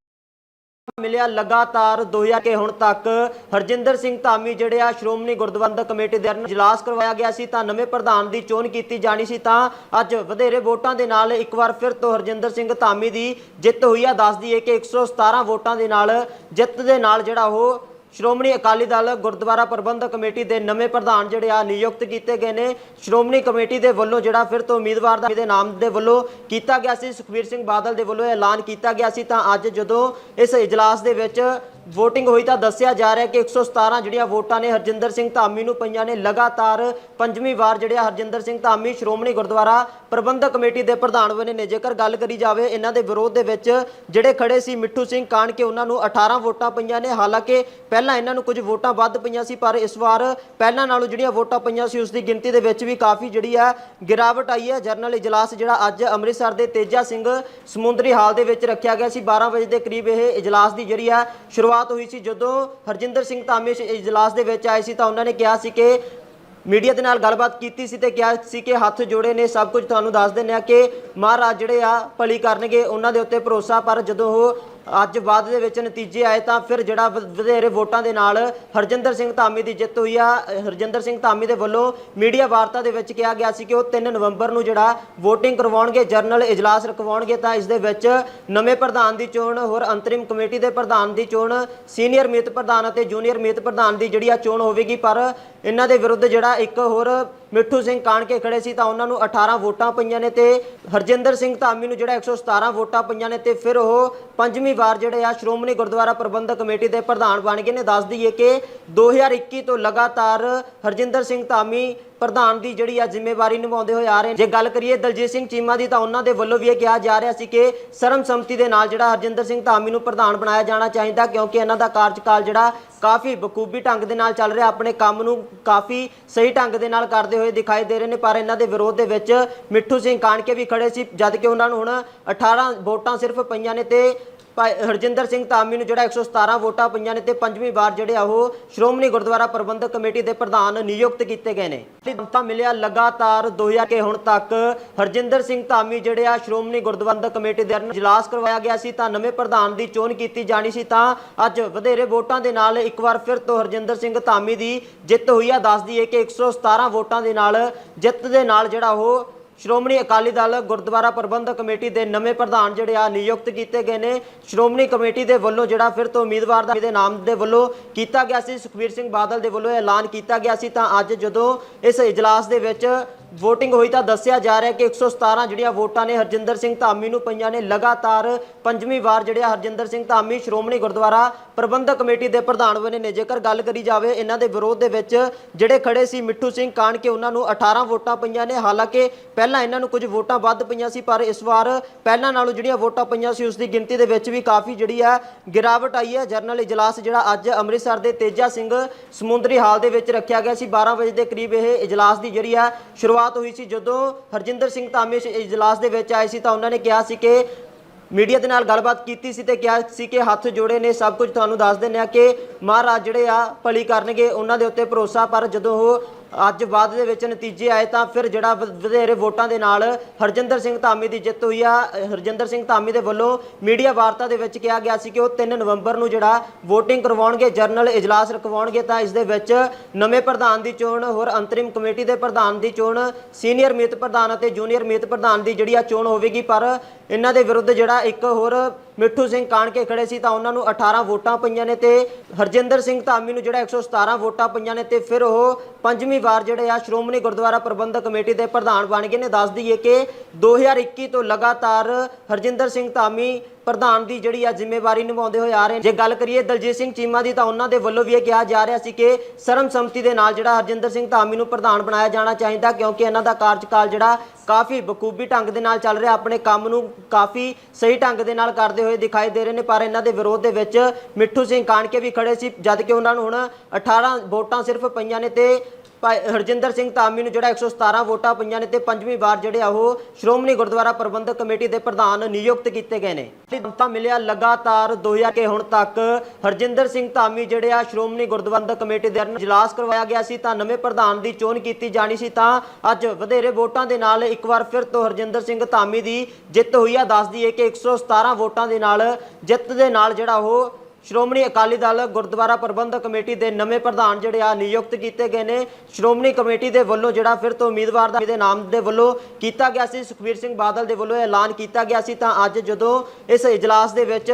ਮਿਲਿਆ। ਲਗਾਤਾਰ 2000 ਕੇ ਹੁਣ ਤੱਕ ਹਰਜਿੰਦਰ ਸਿੰਘ ਧਾਮੀ ਜਿਹੜੇ ਆ ਸ਼੍ਰੋਮਣੀ ਗੁਰਦੁਆਰਾ ਕਮੇਟੀ ਦੇ ਇਜਲਾਸ ਕਰਵਾਇਆ ਗਿਆ ਸੀ। ਤਾਂ ਨਵੇਂ ਪ੍ਰਧਾਨ ਦੀ ਚੋਣ ਕੀਤੀ ਜਾਣੀ ਸੀ ਤਾਂ ਅੱਜ ਵਧੇਰੇ ਵੋਟਾਂ ਦੇ ਨਾਲ ਇੱਕ ਵਾਰ ਫਿਰ ਤੋਂ ਹਰਜਿੰਦਰ ਸਿੰਘ ਧਾਮੀ ਦੀ ਜਿੱਤ ਹੋਈ ਆ। ਦੱਸਦੀ ਹੈ ਕਿ 117 ਵੋਟਾਂ ਦੇ ਨਾਲ ਜਿੱਤ ਦੇ ਨਾਲ ਜਿਹੜਾ ਉਹ ਸ਼੍ਰੋਮਣੀ ਅਕਾਲੀ ਦਲ ਗੁਰਦੁਆਰਾ ਪ੍ਰਬੰਧਕ ਕਮੇਟੀ ਦੇ ਨਵੇਂ ਪ੍ਰਧਾਨ ਜਿਹੜੇ ਆ ਨਿਯੁਕਤ ਕੀਤੇ ਗਏ ਨੇ। ਸ਼੍ਰੋਮਣੀ ਕਮੇਟੀ ਦੇ ਵੱਲੋਂ ਜਿਹੜਾ ਫਿਰ ਤੋਂ ਉਮੀਦਵਾਰ ਦਾ ਦੇ ਨਾਮ ਦੇ ਵੱਲੋਂ ਕੀਤਾ ਗਿਆ ਸੀ, ਸੁਖਬੀਰ ਸਿੰਘ ਬਾਦਲ ਦੇ ਵੱਲੋਂ ਐਲਾਨ ਕੀਤਾ ਗਿਆ ਸੀ। ਤਾਂ ਅੱਜ ਜਦੋਂ ਇਸ ਇਜਲਾਸ ਦੇ ਵਿੱਚ ਵੋਟਿੰਗ ਹੋਈ ਤਾਂ ਦੱਸਿਆ ਜਾ ਰਿਹਾ ਕਿ 117 ਜਿਹੜੀਆਂ ਵੋਟਾਂ ਨੇ ਹਰਜਿੰਦਰ ਸਿੰਘ ਧਾਮੀ ਨੂੰ ਪਈਆਂ ਨੇ, ਲਗਾਤਾਰ ਪੰਜਵੀਂ ਵਾਰ ਜਿਹੜੇ ਆ ਹਰਜਿੰਦਰ ਸਿੰਘ ਧਾਮੀ ਸ਼੍ਰੋਮਣੀ ਗੁਰਦੁਆਰਾ ਪ੍ਰਬੰਧਕ ਕਮੇਟੀ ਦੇ ਪ੍ਰਧਾਨ ਬਣੇ ਨੇ। ਜੇਕਰ ਗੱਲ ਕਰੀ ਜਾਵੇ ਇਹਨਾਂ ਦੇ ਵਿਰੋਧ ਦੇ ਵਿੱਚ, ਜਿਹੜੇ ਖੜੇ ਸੀ ਮਿੱਠੂ ਸਿੰਘ ਕਾਣਕੇ, ਉਹਨਾਂ ਨੂੰ 18 ਵੋਟਾਂ ਪਈਆਂ ਨੇ। ਹਾਲਾਂਕਿ ਪਹਿਲਾਂ ਇਹਨਾਂ ਨੂੰ ਕੁਝ ਵੋਟਾਂ ਵੱਧ ਪਈਆਂ ਸੀ, ਪਰ ਇਸ ਵਾਰ ਪਹਿਲਾਂ ਨਾਲੋਂ ਜਿਹੜੀਆਂ ਵੋਟਾਂ ਪਈਆਂ ਸੀ, ਉਸ ਦੀ ਗਿਣਤੀ ਦੇ ਵਿੱਚ ਵੀ ਕਾਫੀ ਜਿਹੜੀ ਹੈ ਗਿਰਾਵਟ ਆਈ ਹੈ। ਜਰਨਲ ਇਜਲਾਸ ਜਿਹੜਾ ਅੱਜ ਅੰਮ੍ਰਿਤਸਰ ਦੇ ਤੇਜਾ ਸਿੰਘ ਸਮੁੰਦਰੀ ਹਾਲ ਦੇ ਵਿੱਚ ਰੱਖਿਆ ਗਿਆ ਸੀ। 12 ਵਜੇ ਦੇ ਕਰੀਬ ਇਹ ਇਜਲਾਸ ਦੀ ਜਿਹੜੀ ਹੈ ਸ਼ੁਰੂਆਤ ਹੋਈ ਸੀ ਜਦੋਂ ਹਰਜਿੰਦਰ ਸਿੰਘ ਧਾਮੀ ਇਸ ਇਜਲਾਸ ਦੇ ਵਿੱਚ ਆਏ ਸੀ ਤਾਂ ਉਹਨਾਂ ਨੇ ਕਿਹਾ ਸੀ ਕਿ ਮੀਡੀਆ ਦੇ ਨਾਲ ਗੱਲਬਾਤ ਕੀਤੀ ਸੀ ਤੇ ਕਿਹਾ ਸੀ ਕਿ ਹੱਥ ਜੋੜੇ ਨੇ, ਸਭ ਕੁਝ ਤੁਹਾਨੂੰ ਦੱਸ ਦਿੰਦੇ ਆ ਕਿ ਮਹਾਰਾਜ ਜਿਹੜੇ ਆ ਭਲੀ ਕਰਨਗੇ, ਉਹਨਾਂ ਦੇ ਉੱਤੇ ਭਰੋਸਾ, ਪਰ ਜਦੋਂ ਉਹ ਅੱਜ ਬਾਅਦ ਦੇ ਵਿੱਚ ਨਤੀਜੇ ਆਏ ਤਾਂ ਫਿਰ ਜਿਹੜਾ ਵ- ਵਧੇਰੇ ਵੋਟਾਂ ਦੇ ਨਾਲ ਹਰਜਿੰਦਰ ਸਿੰਘ ਧਾਮੀ ਦੀ ਜਿੱਤ ਹੋਈ ਆ। ਹਰਜਿੰਦਰ ਸਿੰਘ ਧਾਮੀ ਦੇ ਵੱਲੋਂ ਮੀਡੀਆ ਵਾਰਤਾ ਦੇ ਵਿੱਚ ਕਿਹਾ ਗਿਆ ਸੀ ਕਿ ਉਹ 3 ਨਵੰਬਰ ਨੂੰ ਜਿਹੜਾ VOTING ਕਰਵਾਉਣਗੇ, ਜਰਨਲ ਇਜਲਾਸ ਰਖਵਾਉਣਗੇ ਤਾਂ ਇਸ ਦੇ ਵਿੱਚ ਨਵੇਂ ਪ੍ਰਧਾਨ ਦੀ ਚੋਣ, ਹੋਰ ਅੰਤਰਿਮ ਕਮੇਟੀ ਦੇ ਪ੍ਰਧਾਨ ਦੀ ਚੋਣ, ਸੀਨੀਅਰ ਮੀਤ ਪ੍ਰਧਾਨ ਅਤੇ ਜੂਨੀਅਰ ਮੀਤ ਪ੍ਰਧਾਨ ਦੀ ਜਿਹੜੀ ਆ ਚੋਣ ਹੋਵੇਗੀ। ਪਰ ਇਹਨਾਂ ਦੇ ਵਿਰੁੱਧ ਜਿਹੜਾ ਇੱਕ ਹੋਰ ਮਿੱਠੂ ਸਿੰਘ ਕਾਣਕੇ ਖੜੇ ਸੀ ਤਾਂ ਉਹਨਾਂ ਨੂੰ 18 ਵੋਟਾਂ ਪਈਆਂ ਨੇ ਤੇ ਹਰਜਿੰਦਰ ਸਿੰਘ ਧਾਮੀ ਨੂੰ ਜਿਹੜਾ 117 ਵੋਟਾਂ ਪਈਆਂ ਨੇ ਤੇ ਫਿਰ ਉਹ ਪੰਜਵੀਂ ਵਾਰ ਜਿਹੜੇ ਆ ਸ਼੍ਰੋਮਣੀ ਗੁਰਦੁਆਰਾ ਪ੍ਰਬੰਧਕ ਕਮੇਟੀ ਦੇ ਪ੍ਰਧਾਨ ਬਣ ਗਏ ਨੇ। ਦੱਸ ਦਈਏ ਕਿ 2021 ਤੋਂ ਲਗਾਤਾਰ ਹਰਜਿੰਦਰ ਸਿੰਘ ਧਾਮੀ ਪ੍ਰਧਾਨ ਦੀ ਜਿਹੜੀ ਆ ਜ਼ਿੰਮੇਵਾਰੀ ਨਿਭਾਉਂਦੇ ਹੋਏ ਆ ਰਹੇ ਨੇ। ਜੇ ਗੱਲ ਕਰੀਏ ਦਲਜੀਤ ਸਿੰਘ ਚੀਮਾ ਦੀ ਤਾਂ ਉਹਨਾਂ ਦੇ ਵੱਲੋਂ ਵੀ ਇਹ ਕਿਹਾ ਜਾ ਰਿਹਾ ਸੀ ਕਿ ਸਰਮਸੰਮਤੀ ਦੇ ਨਾਲ ਜਿਹੜਾ ਹਰਜਿੰਦਰ ਸਿੰਘ ਧਾਮੀ ਨੂੰ ਪ੍ਰਧਾਨ ਬਣਾਇਆ ਜਾਣਾ ਚਾਹੀਦਾ, ਕਿਉਂਕਿ ਇਹਨਾਂ ਦਾ ਕਾਰਜਕਾਲ ਜਿਹੜਾ ਕਾਫੀ ਬਖੂਬੀ ਢੰਗ ਦੇ ਨਾਲ ਚੱਲ ਰਿਹਾ, ਆਪਣੇ ਕੰਮ ਨੂੰ ਕਾਫੀ ਸਹੀ ਢੰਗ ਦੇ ਨਾਲ ਕਰਦੇ ਹੋਏ ਦਿਖਾਈ ਦੇ ਰਹੇ ਨੇ, ਪਰ ਇਹਨਾਂ ਦੇ ਵਿਰੋਧ ਦੇ ਵਿੱਚ ਮਿੱਠੂ ਸਿੰਘ ਕਾਣਕੇ ਵੀ ਖੜੇ ਸੀ, ਜਦ ਕਿ ਉਹਨਾਂ ਨੂੰ ਹੁਣ 18 ਵੋਟਾਂ ਸਿਰਫ ਪਈਆਂ ਨੇ ਤੇ ਭਾਈ ਹਰਜਿੰਦਰ ਸਿੰਘ ਧਾਮੀ ਨੂੰ ਜਿਹੜਾ 117 ਵੋਟਾਂ ਪਈਆਂ ਨੇ ਤੇ ਪੰਜਵੀਂ ਵਾਰ ਜਿਹੜੇ ਆ ਉਹ ਸ਼੍ਰੋਮਣੀ ਗੁਰਦੁਆਰਾ ਪ੍ਰਬੰਧਕ ਕਮੇਟੀ ਦੇ ਪ੍ਰਧਾਨ ਨਿਯੁਕਤ ਕੀਤੇ ਗਏ ਨੇ। ਤਾਂ ਮਿਲਿਆ ਲਗਾਤਾਰ 2000 ਕੇ ਹੁਣ ਤੱਕ ਹਰਜਿੰਦਰ ਸਿੰਘ ਧਾਮੀ ਜਿਹੜੇ ਆ ਸ਼੍ਰੋਮਣੀ ਗੁਰਦੁਆਰਾ ਕਮੇਟੀ ਦੇ ਇਜਲਾਸ ਕਰਵਾਇਆ ਗਿਆ ਸੀ ਤਾਂ ਨਵੇਂ ਪ੍ਰਧਾਨ ਦੀ ਚੋਣ ਕੀਤੀ ਜਾਣੀ ਸੀ ਤਾਂ ਅੱਜ ਵਧੇਰੇ ਵੋਟਾਂ ਦੇ ਨਾਲ ਇੱਕ ਵਾਰ ਫਿਰ ਤੋਂ ਹਰਜਿੰਦਰ ਸਿੰਘ ਧਾਮੀ ਦੀ ਜਿੱਤ ਹੋਈ ਆ। ਦੱਸਦੀ ਹੈ ਕਿ 117 ਵੋਟਾਂ ਦੇ ਨਾਲ ਜਿੱਤ ਦੇ ਨਾਲ ਜਿਹੜਾ ਉਹ ਸ਼੍ਰੋਮਣੀ ਅਕਾਲੀ ਦਲ ਗੁਰਦੁਆਰਾ ਪ੍ਰਬੰਧਕ ਕਮੇਟੀ ਦੇ ਨਵੇਂ ਪ੍ਰਧਾਨ ਜਿਹੜੇ ਆ ਨਿਯੁਕਤ ਕੀਤੇ ਗਏ ਨੇ। ਸ਼੍ਰੋਮਣੀ ਕਮੇਟੀ ਦੇ ਵੱਲੋਂ ਜਿਹੜਾ ਫਿਰ ਤੋਂ ਉਮੀਦਵਾਰ ਦਾ ਦੇ ਨਾਮ ਦੇ ਵੱਲੋਂ ਕੀਤਾ ਗਿਆ ਸੀ, ਸੁਖਬੀਰ ਸਿੰਘ ਬਾਦਲ ਦੇ ਵੱਲੋਂ ਇਹ ਐਲਾਨ ਕੀਤਾ ਗਿਆ ਸੀ। ਤਾਂ ਅੱਜ ਜਦੋਂ ਇਸ ਇਜਲਾਸ ਦੇ ਵਿੱਚ VOTING ਹੋਈ ਤਾਂ ਦੱਸਿਆ ਜਾ ਰਿਹਾ ਕਿ 117 ਜਿਹੜੀਆਂ ਵੋਟਾਂ ਨੇ ਹਰਜਿੰਦਰ ਸਿੰਘ ਧਾਮੀ ਨੂੰ ਪਈਆਂ ਨੇ, ਲਗਾਤਾਰ ਪੰਜਵੀਂ ਵਾਰ ਜਿਹੜਿਆ ਹਰਜਿੰਦਰ ਸਿੰਘ ਧਾਮੀ ਸ਼੍ਰੋਮਣੀ ਗੁਰਦੁਆਰਾ ਪ੍ਰਬੰਧਕ ਕਮੇਟੀ ਦੇ ਪ੍ਰਧਾਨ ਬਣੇ ਨੇ। ਜੇਕਰ ਗੱਲ ਕਰੀ ਜਾਵੇ ਇਹਨਾਂ ਦੇ ਵਿਰੋਧ ਦੇ ਵਿੱਚ, ਜਿਹੜੇ ਖੜੇ ਸੀ ਮਿੱਠੂ ਸਿੰਘ ਕਾਣਕੇ, ਉਹਨਾਂ ਨੂੰ 18 ਵੋਟਾਂ ਪਈਆਂ ਨੇ। ਹਾਲਾਂਕਿ ਪਹਿਲਾਂ ਇਹਨਾਂ ਨੂੰ ਕੁਝ ਵੋਟਾਂ ਵੱਧ ਪਈਆਂ ਸੀ, ਪਰ ਇਸ ਵਾਰ ਪਹਿਲਾਂ ਨਾਲੋਂ ਜਿਹੜੀਆਂ ਵੋਟਾਂ ਪਈਆਂ ਸੀ ਉਸ ਦੀ ਗਿਣਤੀ ਦੇ ਵਿੱਚ ਵੀ ਕਾਫੀ ਜਿਹੜੀ ਹੈ ਗਿਰਾਵਟ ਆਈ ਹੈ। ਜਰਨਲ ਇਜਲਾਸ ਜਿਹੜਾ ਅੱਜ ਅੰਮ੍ਰਿਤਸਰ ਦੇ ਤੇਜਾ ਸਿੰਘ ਸਮੁੰਦਰੀ ਹਾਲ ਦੇ ਵਿੱਚ ਰੱਖਿਆ ਗਿਆ ਸੀ। 12 ਵਜੇ ਦੇ ਕਰੀਬ ਇਹ ਇਜਲਾਸ ਦੀ ਜਿਹੜੀ ਹੈ ਸ਼ੁਰੂਆਤ ਹੋਈ ਸੀ ਜਦੋਂ ਹਰਜਿੰਦਰ ਸਿੰਘ ਧਾਮੀ ਇਸ ਇਜਲਾਸ ਦੇ ਵਿੱਚ ਆਏ ਸੀ ਤਾਂ ਉਹਨਾਂ ਨੇ ਕਿਹਾ ਸੀ ਕਿ ਮੀਡੀਆ ਦੇ ਨਾਲ ਗੱਲਬਾਤ ਕੀਤੀ ਸੀ ਤੇ ਕਿਹਾ ਸੀ ਕਿ ਹੱਥ ਜੋੜੇ ਨੇ, ਸਭ ਕੁਝ ਤੁਹਾਨੂੰ ਦੱਸ ਦਿੰਦੇ ਆ ਕਿ ਮਹਾਰਾਜ ਜਿਹੜੇ ਆ ਭਲੀ ਕਰਨਗੇ, ਉਹਨਾਂ ਦੇ ਉੱਤੇ ਭਰੋਸਾ, ਪਰ ਜਦੋਂ ਉਹ ਅੱਜ ਬਾਅਦ ਦੇ ਵਿੱਚ ਨਤੀਜੇ ਆਏ ਤਾਂ ਫਿਰ ਜਿਹੜਾ ਵ- ਵਧੇਰੇ ਵੋਟਾਂ ਦੇ ਨਾਲ ਹਰਜਿੰਦਰ ਸਿੰਘ ਧਾਮੀ ਦੀ ਜਿੱਤ ਹੋਈ ਆ। ਹਰਜਿੰਦਰ ਸਿੰਘ ਧਾਮੀ ਦੇ ਵੱਲੋਂ ਮੀਡੀਆ ਵਾਰਤਾ ਦੇ ਵਿੱਚ ਕਿਹਾ ਗਿਆ ਸੀ ਕਿ ਉਹ 3 ਨਵੰਬਰ ਨੂੰ ਜਿਹੜਾ VOTING ਕਰਵਾਉਣਗੇ, ਜਰਨਲ ਇਜਲਾਸ ਰਖਵਾਉਣਗੇ ਤਾਂ ਇਸ ਦੇ ਵਿੱਚ ਨਵੇਂ ਪ੍ਰਧਾਨ ਦੀ ਚੋਣ, ਹੋਰ ਅੰਤਰਿਮ ਕਮੇਟੀ ਦੇ ਪ੍ਰਧਾਨ ਦੀ ਚੋਣ, ਸੀਨੀਅਰ ਮੀਤ ਪ੍ਰਧਾਨ ਅਤੇ ਜੂਨੀਅਰ ਮੀਤ ਪ੍ਰਧਾਨ ਦੀ ਜਿਹੜੀ ਆ ਚੋਣ ਹੋਵੇਗੀ। ਪਰ ਇਹਨਾਂ ਦੇ ਵਿਰੁੱਧ ਜਿਹੜਾ ਇੱਕ ਹੋਰ ਮਿੱਠੂ ਸਿੰਘ ਕਾਣਕੇ ਖੜੇ ਸੀ ਤਾਂ ਉਹਨਾਂ ਨੂੰ 18 ਵੋਟਾਂ ਪਈਆਂ ਨੇ ਤੇ ਹਰਜਿੰਦਰ ਸਿੰਘ ਧਾਮੀ ਨੂੰ ਜਿਹੜਾ 117 ਵੋਟਾਂ ਪਈਆਂ ਨੇ ਤੇ ਫਿਰ ਉਹ ਪੰਜਵੀਂ ਵਾਰ ਜਿਹੜੇ ਆ ਸ਼੍ਰੋਮਣੀ ਗੁਰਦੁਆਰਾ ਪ੍ਰਬੰਧਕ ਕਮੇਟੀ ਦੇ ਪ੍ਰਧਾਨ ਬਣ ਗਏ ਨੇ। ਦੱਸ ਦਈਏ ਕਿ 2021 ਤੋਂ ਲਗਾਤਾਰ ਹਰਜਿੰਦਰ ਸਿੰਘ ਧਾਮੀ ਪ੍ਰਧਾਨ ਦੀ ਜਿਹੜੀ ਆ ਜ਼ਿੰਮੇਵਾਰੀ ਨਿਭਾਉਂਦੇ ਹੋਏ ਆ ਰਹੇ ਨੇ। ਜੇ ਗੱਲ ਕਰੀਏ ਦਲਜੀਤ ਸਿੰਘ ਚੀਮਾ ਦੀ ਤਾਂ ਉਹਨਾਂ ਦੇ ਵੱਲੋਂ ਵੀ ਇਹ ਕਿਹਾ ਜਾ ਰਿਹਾ ਸੀ ਕਿ ਸਰਮਸੰਮਤੀ ਦੇ ਨਾਲ ਜਿਹੜਾ ਹਰਜਿੰਦਰ ਸਿੰਘ ਧਾਮੀ ਨੂੰ ਪ੍ਰਧਾਨ ਬਣਾਇਆ ਜਾਣਾ ਚਾਹੀਦਾ, ਕਿਉਂਕਿ ਇਹਨਾਂ ਦਾ ਕਾਰਜਕਾਲ ਜਿਹੜਾ ਕਾਫੀ ਬਖੂਬੀ ਢੰਗ ਦੇ ਨਾਲ ਚੱਲ ਰਿਹਾ, ਆਪਣੇ ਕੰਮ ਨੂੰ ਕਾਫੀ ਸਹੀ ਢੰਗ ਦੇ ਨਾਲ ਕਰਦੇ ਹੋਏ ਦਿਖਾਈ ਦੇ ਰਹੇ ਨੇ, ਪਰ ਇਹਨਾਂ ਦੇ ਵਿਰੋਧ ਦੇ ਵਿੱਚ ਮਿੱਠੂ ਸਿੰਘ ਕਾਣਕੇ ਵੀ ਖੜੇ ਸੀ, ਜਦ ਕਿ ਉਹਨਾਂ ਨੂੰ ਹੁਣ 18 ਵੋਟਾਂ ਸਿਰਫ ਪਈਆਂ ਨੇ ਤੇ ਹਰਜਿੰਦਰ ਸਿੰਘ ਧਾਮੀ ਨੂੰ ਜਿਹੜਾ 117 ਵੋਟਾਂ ਪਈਆਂ ਨੇ ਤੇ ਪੰਜਵੀਂ ਵਾਰ ਜਿਹੜੇ ਆ ਉਹ ਸ਼੍ਰੋਮਣੀ ਗੁਰਦੁਆਰਾ ਪ੍ਰਬੰਧਕ ਕਮੇਟੀ ਦੇ ਪ੍ਰਧਾਨ ਨਿਯੁਕਤ ਕੀਤੇ ਗਏ ਨੇ। ਤਾਂ ਮਿਲਿਆ ਲਗਾਤਾਰ 2000 ਕੇ ਹੁਣ ਤੱਕ। ਹਰਜਿੰਦਰ ਸਿੰਘ ਧਾਮੀ ਜਿਹੜੇ ਆ ਸ਼੍ਰੋਮਣੀ ਗੁਰਦੁਆਰਾ ਕਮੇਟੀ ਦੇ ਇਜਲਾਸ ਕਰਵਾਇਆ ਗਿਆ ਸੀ ਤਾਂ ਨਵੇਂ ਪ੍ਰਧਾਨ ਦੀ ਚੋਣ ਕੀਤੀ ਜਾਣੀ ਸੀ ਤਾਂ ਅੱਜ ਵਧੇਰੇ ਵੋਟਾਂ ਦੇ ਨਾਲ ਇੱਕ ਵਾਰ ਫਿਰ ਤੋਂ ਹਰਜਿੰਦਰ ਸਿੰਘ ਧਾਮੀ ਦੀ ਜਿੱਤ ਹੋਈ ਆ। ਦੱਸਦੀ ਹੈ ਕਿ 117 ਵੋਟਾਂ ਦੇ ਨਾਲ ਜਿੱਤ ਦੇ ਨਾਲ ਜਿਹੜਾ ਉਹ ਸ਼੍ਰੋਮਣੀ ਅਕਾਲੀ ਦਲ ਗੁਰਦੁਆਰਾ ਪ੍ਰਬੰਧਕ ਕਮੇਟੀ ਦੇ ਨਵੇਂ ਪ੍ਰਧਾਨ ਜਿਹੜੇ ਆ ਨਿਯੁਕਤ ਕੀਤੇ ਗਏ ਨੇ। ਸ਼੍ਰੋਮਣੀ ਕਮੇਟੀ ਦੇ ਵੱਲੋਂ ਜਿਹੜਾ ਫਿਰ ਤੋਂ ਉਮੀਦਵਾਰ ਦਾ ਦੇ ਨਾਮ ਦੇ ਵੱਲੋਂ ਕੀਤਾ ਗਿਆ ਸੀ। ਸੁਖਬੀਰ ਸਿੰਘ ਬਾਦਲ ਦੇ ਵੱਲੋਂ ਐਲਾਨ ਕੀਤਾ ਗਿਆ ਸੀ। ਤਾਂ ਅੱਜ ਜਦੋਂ ਇਸ ਇਜਲਾਸ ਦੇ ਵਿੱਚ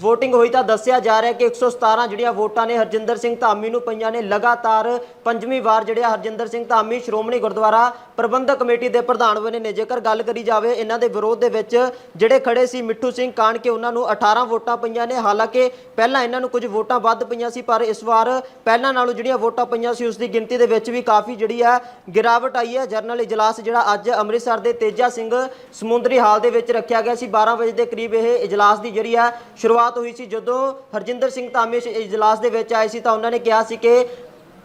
ਵੋਟਿੰਗ ਹੋਈ ਤਾਂ ਦੱਸਿਆ ਜਾ ਰਿਹਾ ਕਿ 117 ਜਿਹੜੀਆਂ ਵੋਟਾਂ ਨੇ ਹਰਜਿੰਦਰ ਸਿੰਘ ਧਾਮੀ ਨੂੰ ਪਈਆਂ ਨੇ, ਲਗਾਤਾਰ ਪੰਜਵੀਂ ਵਾਰ ਜਿਹੜਿਆ ਹਰਜਿੰਦਰ ਸਿੰਘ ਧਾਮੀ ਸ਼੍ਰੋਮਣੀ ਗੁਰਦੁਆਰਾ ਪ੍ਰਬੰਧਕ ਕਮੇਟੀ ਦੇ ਪ੍ਰਧਾਨ ਬਣੇ ਨੇ। ਜੇਕਰ ਗੱਲ ਕਰੀ ਜਾਵੇ ਇਹਨਾਂ ਦੇ ਵਿਰੋਧ ਦੇ ਵਿੱਚ, ਜਿਹੜੇ ਖੜੇ ਸੀ ਮਿੱਠੂ ਸਿੰਘ ਕਾਣਕੇ, ਉਹਨਾਂ ਨੂੰ 18 ਵੋਟਾਂ ਪਈਆਂ ਨੇ। ਹਾਲਾਂਕਿ ਪਹਿਲਾਂ ਇਹਨਾਂ ਨੂੰ ਕੁਝ ਵੋਟਾਂ ਵੱਧ ਪਈਆਂ ਸੀ, ਪਰ ਇਸ ਵਾਰ ਪਹਿਲਾਂ ਨਾਲੋਂ ਜਿਹੜੀਆਂ ਵੋਟਾਂ ਪਈਆਂ ਸੀ, ਉਸ ਦੀ ਗਿਣਤੀ ਦੇ ਵਿੱਚ ਵੀ ਕਾਫੀ ਜਿਹੜੀ ਆ ਗਿਰਾਵਟ ਆਈ ਹੈ। ਜਰਨਲ ਇਜਲਾਸ ਜਿਹੜਾ ਅੱਜ ਅੰਮ੍ਰਿਤਸਰ ਦੇ ਤੇਜਾ ਸਿੰਘ ਸਮੁੰਦਰੀ ਹਾਲ ਦੇ ਵਿੱਚ ਰੱਖਿਆ ਗਿਆ ਸੀ। 12 ਵਜੇ ਦੇ ਕਰੀਬ ਇਹ ਇਜਲਾਸ ਦੀ ਜਿਹੜੀ ਆ ਸ਼ੁਰੂਆਤ ਹੋਈ ਸੀ ਜਦੋਂ ਹਰਜਿੰਦਰ ਸਿੰਘ ਧਾਮੀ ਇਸ ਇਜਲਾਸ ਦੇ ਵਿੱਚ ਆਏ ਸੀ ਤਾਂ ਉਹਨਾਂ ਨੇ ਕਿਹਾ ਸੀ ਕਿ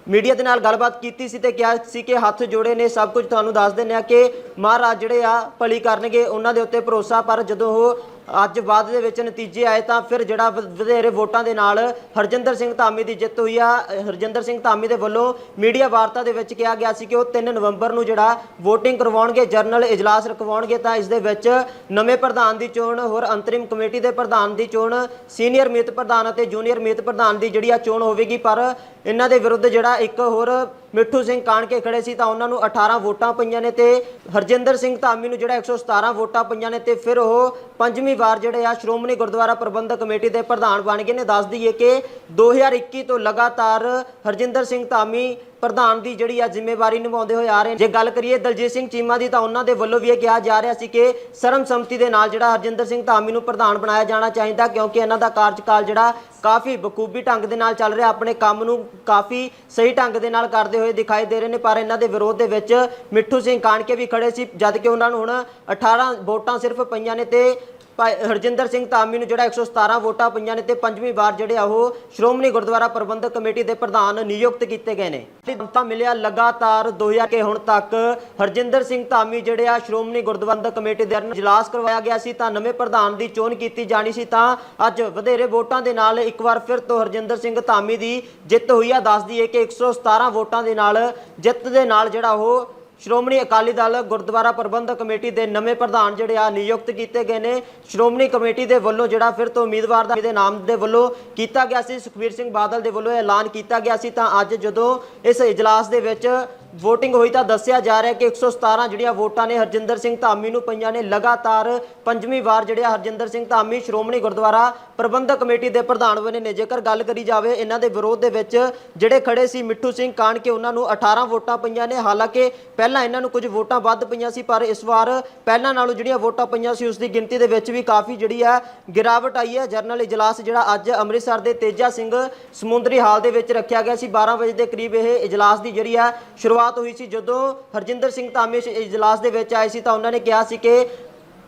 ਮੀਡੀਆ ਦੇ ਨਾਲ ਗੱਲਬਾਤ ਕੀਤੀ ਸੀ ਤੇ ਕਿਹਾ ਸੀ ਕਿ ਹੱਥ ਜੋੜੇ ਨੇ, ਸਭ ਕੁਝ ਤੁਹਾਨੂੰ ਦੱਸ ਦਿੰਦੇ ਆ ਕਿ ਮਹਾਰਾਜ ਜਿਹੜੇ ਆ ਭਲੀ ਕਰਨਗੇ, ਉਹਨਾਂ ਦੇ ਉੱਤੇ ਭਰੋਸਾ, ਪਰ ਜਦੋਂ ਉਹ ਅੱਜ ਬਾਅਦ ਦੇ ਵਿੱਚ ਨਤੀਜੇ ਆਏ ਤਾਂ ਫਿਰ ਜਿਹੜਾ ਵ- ਵਧੇਰੇ ਵੋਟਾਂ ਦੇ ਨਾਲ ਹਰਜਿੰਦਰ ਸਿੰਘ ਧਾਮੀ ਦੀ ਜਿੱਤ ਹੋਈ ਆ। ਹਰਜਿੰਦਰ ਸਿੰਘ ਧਾਮੀ ਦੇ ਵੱਲੋਂ ਮੀਡੀਆ ਵਾਰਤਾ ਦੇ ਵਿੱਚ ਕਿਹਾ ਗਿਆ ਸੀ ਕਿ ਉਹ 3 ਨਵੰਬਰ ਨੂੰ ਜਿਹੜਾ VOTING ਕਰਵਾਉਣਗੇ, ਜਰਨਲ ਇਜਲਾਸ ਰਖਵਾਉਣਗੇ ਤਾਂ ਇਸ ਦੇ ਵਿੱਚ ਨਵੇਂ ਪ੍ਰਧਾਨ ਦੀ ਚੋਣ, ਹੋਰ ਅੰਤਰਿਮ ਕਮੇਟੀ ਦੇ ਪ੍ਰਧਾਨ ਦੀ ਚੋਣ, ਸੀਨੀਅਰ ਮੀਤ ਪ੍ਰਧਾਨ ਅਤੇ ਜੂਨੀਅਰ ਮੀਤ ਪ੍ਰਧਾਨ ਦੀ ਜਿਹੜੀ ਆ ਚੋਣ ਹੋਵੇਗੀ। ਪਰ ਇਹਨਾਂ ਦੇ ਵਿਰੁੱਧ ਜਿਹੜਾ ਇੱਕ ਹੋਰ ਮਿੱਠੂ ਸਿੰਘ ਕਾਣਕੇ ਖੜੇ ਸੀ ਤਾਂ ਉਹਨਾਂ ਨੂੰ 18 ਵੋਟਾਂ ਪਈਆਂ ਨੇ ਤੇ ਹਰਜਿੰਦਰ ਸਿੰਘ ਧਾਮੀ ਨੂੰ ਜਿਹੜਾ 117 ਵੋਟਾਂ ਪਈਆਂ ਨੇ ਤੇ ਫਿਰ ਉਹ ਪੰਜਵੀਂ ਵਾਰ ਜਿਹੜੇ ਆ ਸ਼੍ਰੋਮਣੀ ਗੁਰਦੁਆਰਾ ਪ੍ਰਬੰਧਕ ਕਮੇਟੀ ਦੇ ਪ੍ਰਧਾਨ ਬਣ ਗਏ ਨੇ। ਦੱਸ ਦਈਏ ਕਿ 2021 ਤੋਂ ਲਗਾਤਾਰ ਹਰਜਿੰਦਰ ਸਿੰਘ ਧਾਮੀ ਪ੍ਰਧਾਨ ਦੀ ਜਿਹੜੀ ਆ ਜ਼ਿੰਮੇਵਾਰੀ ਨਿਭਾਉਂਦੇ ਹੋਏ ਆ ਰਹੇ ਨੇ। ਜੇ ਗੱਲ ਕਰੀਏ ਦਲਜੀਤ ਸਿੰਘ ਚੀਮਾ ਦੀ ਤਾਂ ਉਹਨਾਂ ਦੇ ਵੱਲੋਂ ਵੀ ਇਹ ਕਿਹਾ ਜਾ ਰਿਹਾ ਸੀ ਕਿ ਸਰਮਸੰਮਤੀ ਦੇ ਨਾਲ ਜਿਹੜਾ ਹਰਜਿੰਦਰ ਸਿੰਘ ਧਾਮੀ ਨੂੰ ਪ੍ਰਧਾਨ ਬਣਾਇਆ ਜਾਣਾ ਚਾਹੀਦਾ ਕਿਉਂਕਿ ਇਹਨਾਂ ਦਾ ਕਾਰਜਕਾਲ ਜਿਹੜਾ ਕਾਫੀ ਬਖੂਬੀ ਢੰਗ ਦੇ ਨਾਲ ਚੱਲ ਰਿਹਾ, ਆਪਣੇ ਕੰਮ ਨੂੰ ਕਾਫੀ ਸਹੀ ਢੰਗ ਦੇ ਨਾਲ ਕਰਦੇ ਹੋਏ ਦਿਖਾਈ ਦੇ ਰਹੇ ਨੇ, ਪਰ ਇਹਨਾਂ ਦੇ ਵਿਰੋਧ ਦੇ ਵਿੱਚ ਮਿੱਠੂ ਸਿੰਘ ਕਾਣਕੇ ਵੀ ਖੜੇ ਸੀ, ਜਦ ਕਿ ਉਹਨਾਂ ਨੂੰ ਹੁਣ 18 ਵੋਟਾਂ ਸਿਰਫ ਪਈਆਂ ਨੇ ਤੇ ਭਾਈ ਹਰਜਿੰਦਰ ਸਿੰਘ ਧਾਮੀ ਨੂੰ ਜਿਹੜਾ 117 ਵੋਟਾਂ ਪਈਆਂ ਨੇ ਤੇ ਪੰਜਵੀਂ ਵਾਰ ਜਿਹੜੇ ਆ ਉਹ ਸ਼੍ਰੋਮਣੀ ਗੁਰਦੁਆਰਾ ਪ੍ਰਬੰਧਕ ਕਮੇਟੀ ਦੇ ਪ੍ਰਧਾਨ ਨਿਯੁਕਤ ਕੀਤੇ ਗਏ ਨੇ। ਤਾਂ ਮਿਲਿਆ ਲਗਾਤਾਰ 2000 ਕੇ ਹੁਣ ਤੱਕ ਹਰਜਿੰਦਰ ਸਿੰਘ ਧਾਮੀ ਜਿਹੜੇ ਆ ਸ਼੍ਰੋਮਣੀ ਗੁਰਦੁਆਰਾ ਕਮੇਟੀ ਦੇ ਇਜਲਾਸ ਕਰਵਾਇਆ ਗਿਆ ਸੀ ਤਾਂ ਨਵੇਂ ਪ੍ਰਧਾਨ ਦੀ ਚੋਣ ਕੀਤੀ ਜਾਣੀ ਸੀ ਤਾਂ ਅੱਜ ਵਧੇਰੇ ਵੋਟਾਂ ਦੇ ਨਾਲ ਇੱਕ ਵਾਰ ਫਿਰ ਤੋਂ ਹਰਜਿੰਦਰ ਸਿੰਘ ਧਾਮੀ ਦੀ ਜਿੱਤ ਹੋਈ ਆ। ਦੱਸਦੀ ਹੈ ਕਿ 117 ਵੋਟਾਂ ਦੇ ਨਾਲ ਜਿੱਤ ਦੇ ਨਾਲ ਜਿਹੜਾ ਉਹ ਸ਼੍ਰੋਮਣੀ ਅਕਾਲੀ ਦਲ ਗੁਰਦੁਆਰਾ ਪ੍ਰਬੰਧਕ ਕਮੇਟੀ ਦੇ ਨਵੇਂ ਪ੍ਰਧਾਨ ਜਿਹੜੇ ਆ ਨਿਯੁਕਤ ਕੀਤੇ ਗਏ ਨੇ। ਸ਼੍ਰੋਮਣੀ ਕਮੇਟੀ ਦੇ ਵੱਲੋਂ ਜਿਹੜਾ ਫਿਰ ਤੋਂ ਉਮੀਦਵਾਰ ਦਾ ਦੇ ਨਾਮ ਦੇ ਵੱਲੋਂ ਕੀਤਾ ਗਿਆ ਸੀ, ਸੁਖਬੀਰ ਸਿੰਘ ਬਾਦਲ ਦੇ ਵੱਲੋਂ ਐਲਾਨ ਕੀਤਾ ਗਿਆ ਸੀ। ਤਾਂ ਅੱਜ ਜਦੋਂ ਇਸ ਇਜਲਾਸ ਦੇ ਵਿੱਚ VOTING ਹੋਈ ਤਾਂ ਦੱਸਿਆ ਜਾ ਰਿਹਾ ਕਿ 117 ਜਿਹੜੀਆਂ ਵੋਟਾਂ ਨੇ ਹਰਜਿੰਦਰ ਸਿੰਘ ਧਾਮੀ ਨੂੰ ਪਈਆਂ ਨੇ, ਲਗਾਤਾਰ ਪੰਜਵੀਂ ਵਾਰ ਜਿਹੜਿਆ ਹਰਜਿੰਦਰ ਸਿੰਘ ਧਾਮੀ ਸ਼੍ਰੋਮਣੀ ਗੁਰਦੁਆਰਾ ਪ੍ਰਬੰਧਕ ਕਮੇਟੀ ਦੇ ਪ੍ਰਧਾਨ ਬਣੇ ਨੇ। ਜੇਕਰ ਗੱਲ ਕਰੀ ਜਾਵੇ ਇਹਨਾਂ ਦੇ ਵਿਰੋਧ ਦੇ ਵਿੱਚ, ਜਿਹੜੇ ਖੜੇ ਸੀ ਮਿੱਠੂ ਸਿੰਘ ਕਾਣਕੇ, ਉਹਨਾਂ ਨੂੰ 18 ਵੋਟਾਂ ਪਈਆਂ ਨੇ। ਹਾਲਾਂਕਿ ਪਹਿਲਾਂ ਇਹਨਾਂ ਨੂੰ ਕੁਝ ਵੋਟਾਂ ਵੱਧ ਪਈਆਂ ਸੀ, ਪਰ ਇਸ ਵਾਰ ਪਹਿਲਾਂ ਨਾਲੋਂ ਜਿਹੜੀਆਂ ਵੋਟਾਂ ਪਈਆਂ ਸੀ ਉਸ ਦੀ ਗਿਣਤੀ ਦੇ ਵਿੱਚ ਵੀ ਕਾਫੀ ਜਿਹੜੀ ਆ ਗਿਰਾਵਟ ਆਈ ਹੈ। ਜਰਨਲ ਇਜਲਾਸ ਜਿਹੜਾ ਅੱਜ ਅੰਮ੍ਰਿਤਸਰ ਦੇ ਤੇਜਾ ਸਿੰਘ ਸਮੁੰਦਰੀ ਹਾਲ ਦੇ ਵਿੱਚ ਰੱਖਿਆ ਗਿਆ ਸੀ। 12 ਵਜੇ ਦੇ ਕਰੀਬ ਇਹ ਇਜਲਾਸ ਦੀ ਜਿਹੜੀ ਹੈ ਸ਼ੁਰੂਆਤ ਹੋਈ ਸੀ। ਜਦੋਂ ਹਰਜਿੰਦਰ ਸਿੰਘ ਧਾਮੀ ਇਜਲਾਸ ਦੇ ਵਿੱਚ ਆਏ ਸੀ ਤਾਂ ਉਹਨਾਂ ਨੇ ਕਿਹਾ ਸੀ ਕਿ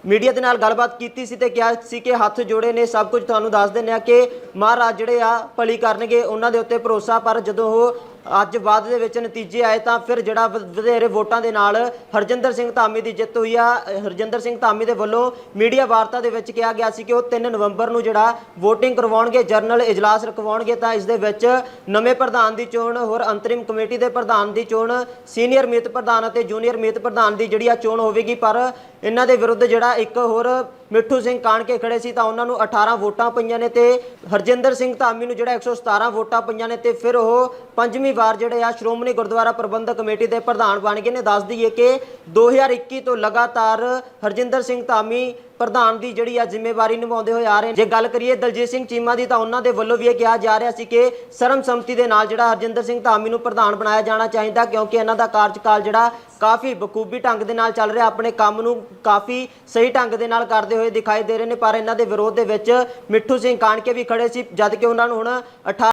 ਮੀਡੀਆ ਦੇ ਨਾਲ ਗੱਲਬਾਤ ਕੀਤੀ ਸੀ ਤੇ ਕਿਹਾ ਸੀ ਕਿ ਹੱਥ ਜੋੜੇ ਨੇ। ਸਭ ਕੁਝ ਤੁਹਾਨੂੰ ਦੱਸ ਦਿੰਦੇ ਆ ਕਿ ਮਹਾਰਾਜ ਜਿਹੜੇ ਆ ਭਲੀ ਕਰਨਗੇ, ਉਹਨਾਂ ਦੇ ਉੱਤੇ ਭਰੋਸਾ, ਪਰ ਜਦੋਂ ਉਹ ਅੱਜ ਬਾਅਦ ਦੇ ਵਿੱਚ ਨਤੀਜੇ ਆਏ ਤਾਂ ਫਿਰ ਜਿਹੜਾ ਵ- ਵਧੇਰੇ ਵੋਟਾਂ ਦੇ ਨਾਲ ਹਰਜਿੰਦਰ ਸਿੰਘ ਧਾਮੀ ਦੀ ਜਿੱਤ ਹੋਈ ਆ। ਹਰਜਿੰਦਰ ਸਿੰਘ ਧਾਮੀ ਦੇ ਵੱਲੋਂ ਮੀਡੀਆ ਵਾਰਤਾ ਦੇ ਵਿੱਚ ਕਿਹਾ ਗਿਆ ਸੀ ਕਿ ਉਹ 3 ਨਵੰਬਰ ਨੂੰ ਜਿਹੜਾ VOTING ਕਰਵਾਉਣਗੇ, ਜਰਨਲ ਇਜਲਾਸ ਰਖਵਾਉਣਗੇ ਤਾਂ ਇਸ ਦੇ ਵਿੱਚ ਨਵੇਂ ਪ੍ਰਧਾਨ ਦੀ ਚੋਣ, ਹੋਰ ਅੰਤਰਿਮ ਕਮੇਟੀ ਦੇ ਪ੍ਰਧਾਨ ਦੀ ਚੋਣ, ਸੀਨੀਅਰ ਮੀਤ ਪ੍ਰਧਾਨ ਅਤੇ ਜੂਨੀਅਰ ਮੀਤ ਪ੍ਰਧਾਨ ਦੀ ਜਿਹੜੀ ਆ ਚੋਣ ਹੋਵੇਗੀ। ਪਰ ਇਹਨਾਂ ਦੇ ਵਿਰੁੱਧ ਜਿਹੜਾ ਇੱਕ ਹੋਰ ਮਿੱਠੂ ਸਿੰਘ ਕਾਣਕੇ ਖੜੇ ਸੀ ਤਾਂ ਉਹਨਾਂ ਨੂੰ 18 ਵੋਟਾਂ ਪਈਆਂ ਨੇ ਤੇ ਹਰਜਿੰਦਰ ਸਿੰਘ ਧਾਮੀ ਨੂੰ ਜਿਹੜਾ 117 ਵੋਟਾਂ ਪਈਆਂ ਨੇ ਤੇ ਫਿਰ ਉਹ ਪੰਜਵੀਂ ਵਾਰ ਜਿਹੜੇ ਆ ਸ਼੍ਰੋਮਣੀ ਗੁਰਦੁਆਰਾ ਪ੍ਰਬੰਧਕ ਕਮੇਟੀ ਦੇ ਪ੍ਰਧਾਨ ਬਣ ਗਏ ਨੇ। ਦੱਸ ਦਈਏ ਕਿ 2021 ਤੋਂ ਲਗਾਤਾਰ ਹਰਜਿੰਦਰ ਸਿੰਘ ਧਾਮੀ ਪ੍ਰਧਾਨ ਦੀ ਜਿਹੜੀ ਆ ਜ਼ਿੰਮੇਵਾਰੀ ਨਿਭਾਉਂਦੇ ਹੋਏ ਆ ਰਹੇ ਨੇ। ਜੇ ਗੱਲ ਕਰੀਏ ਦਲਜੀਤ ਸਿੰਘ ਚੀਮਾ ਦੀ ਤਾਂ ਉਹਨਾਂ ਦੇ ਵੱਲੋਂ ਵੀ ਇਹ ਕਿਹਾ ਜਾ ਰਿਹਾ ਸੀ ਕਿ ਸਰਮਸੰਮਤੀ ਦੇ ਨਾਲ ਜਿਹੜਾ ਹਰਜਿੰਦਰ ਸਿੰਘ ਧਾਮੀ ਨੂੰ ਪ੍ਰਧਾਨ ਬਣਾਇਆ ਜਾਣਾ ਚਾਹੀਦਾ, ਕਿਉਂਕਿ ਇਹਨਾਂ ਦਾ ਕਾਰਜਕਾਲ ਜਿਹੜਾ ਕਾਫੀ ਬਖੂਬੀ ਢੰਗ ਦੇ ਨਾਲ ਚੱਲ ਰਿਹਾ। ਆਪਣੇ ਕੰਮ ਨੂੰ ਕਾਫੀ ਸਹੀ ਢੰਗ ਦੇ ਨਾਲ ਕਰਦੇ ਹੋਏ ਦਿਖਾਈ ਦੇ ਰਹੇ ਨੇ, ਪਰ ਇਹਨਾਂ ਦੇ ਵਿਰੋਧ ਦੇ ਵਿੱਚ ਮਿੱਠੂ ਸਿੰਘ ਕਾਣਕੇ ਵੀ ਖੜੇ ਸੀ, ਜਦ ਕਿ ਉਹਨਾਂ ਨੂੰ ਹੁਣ 18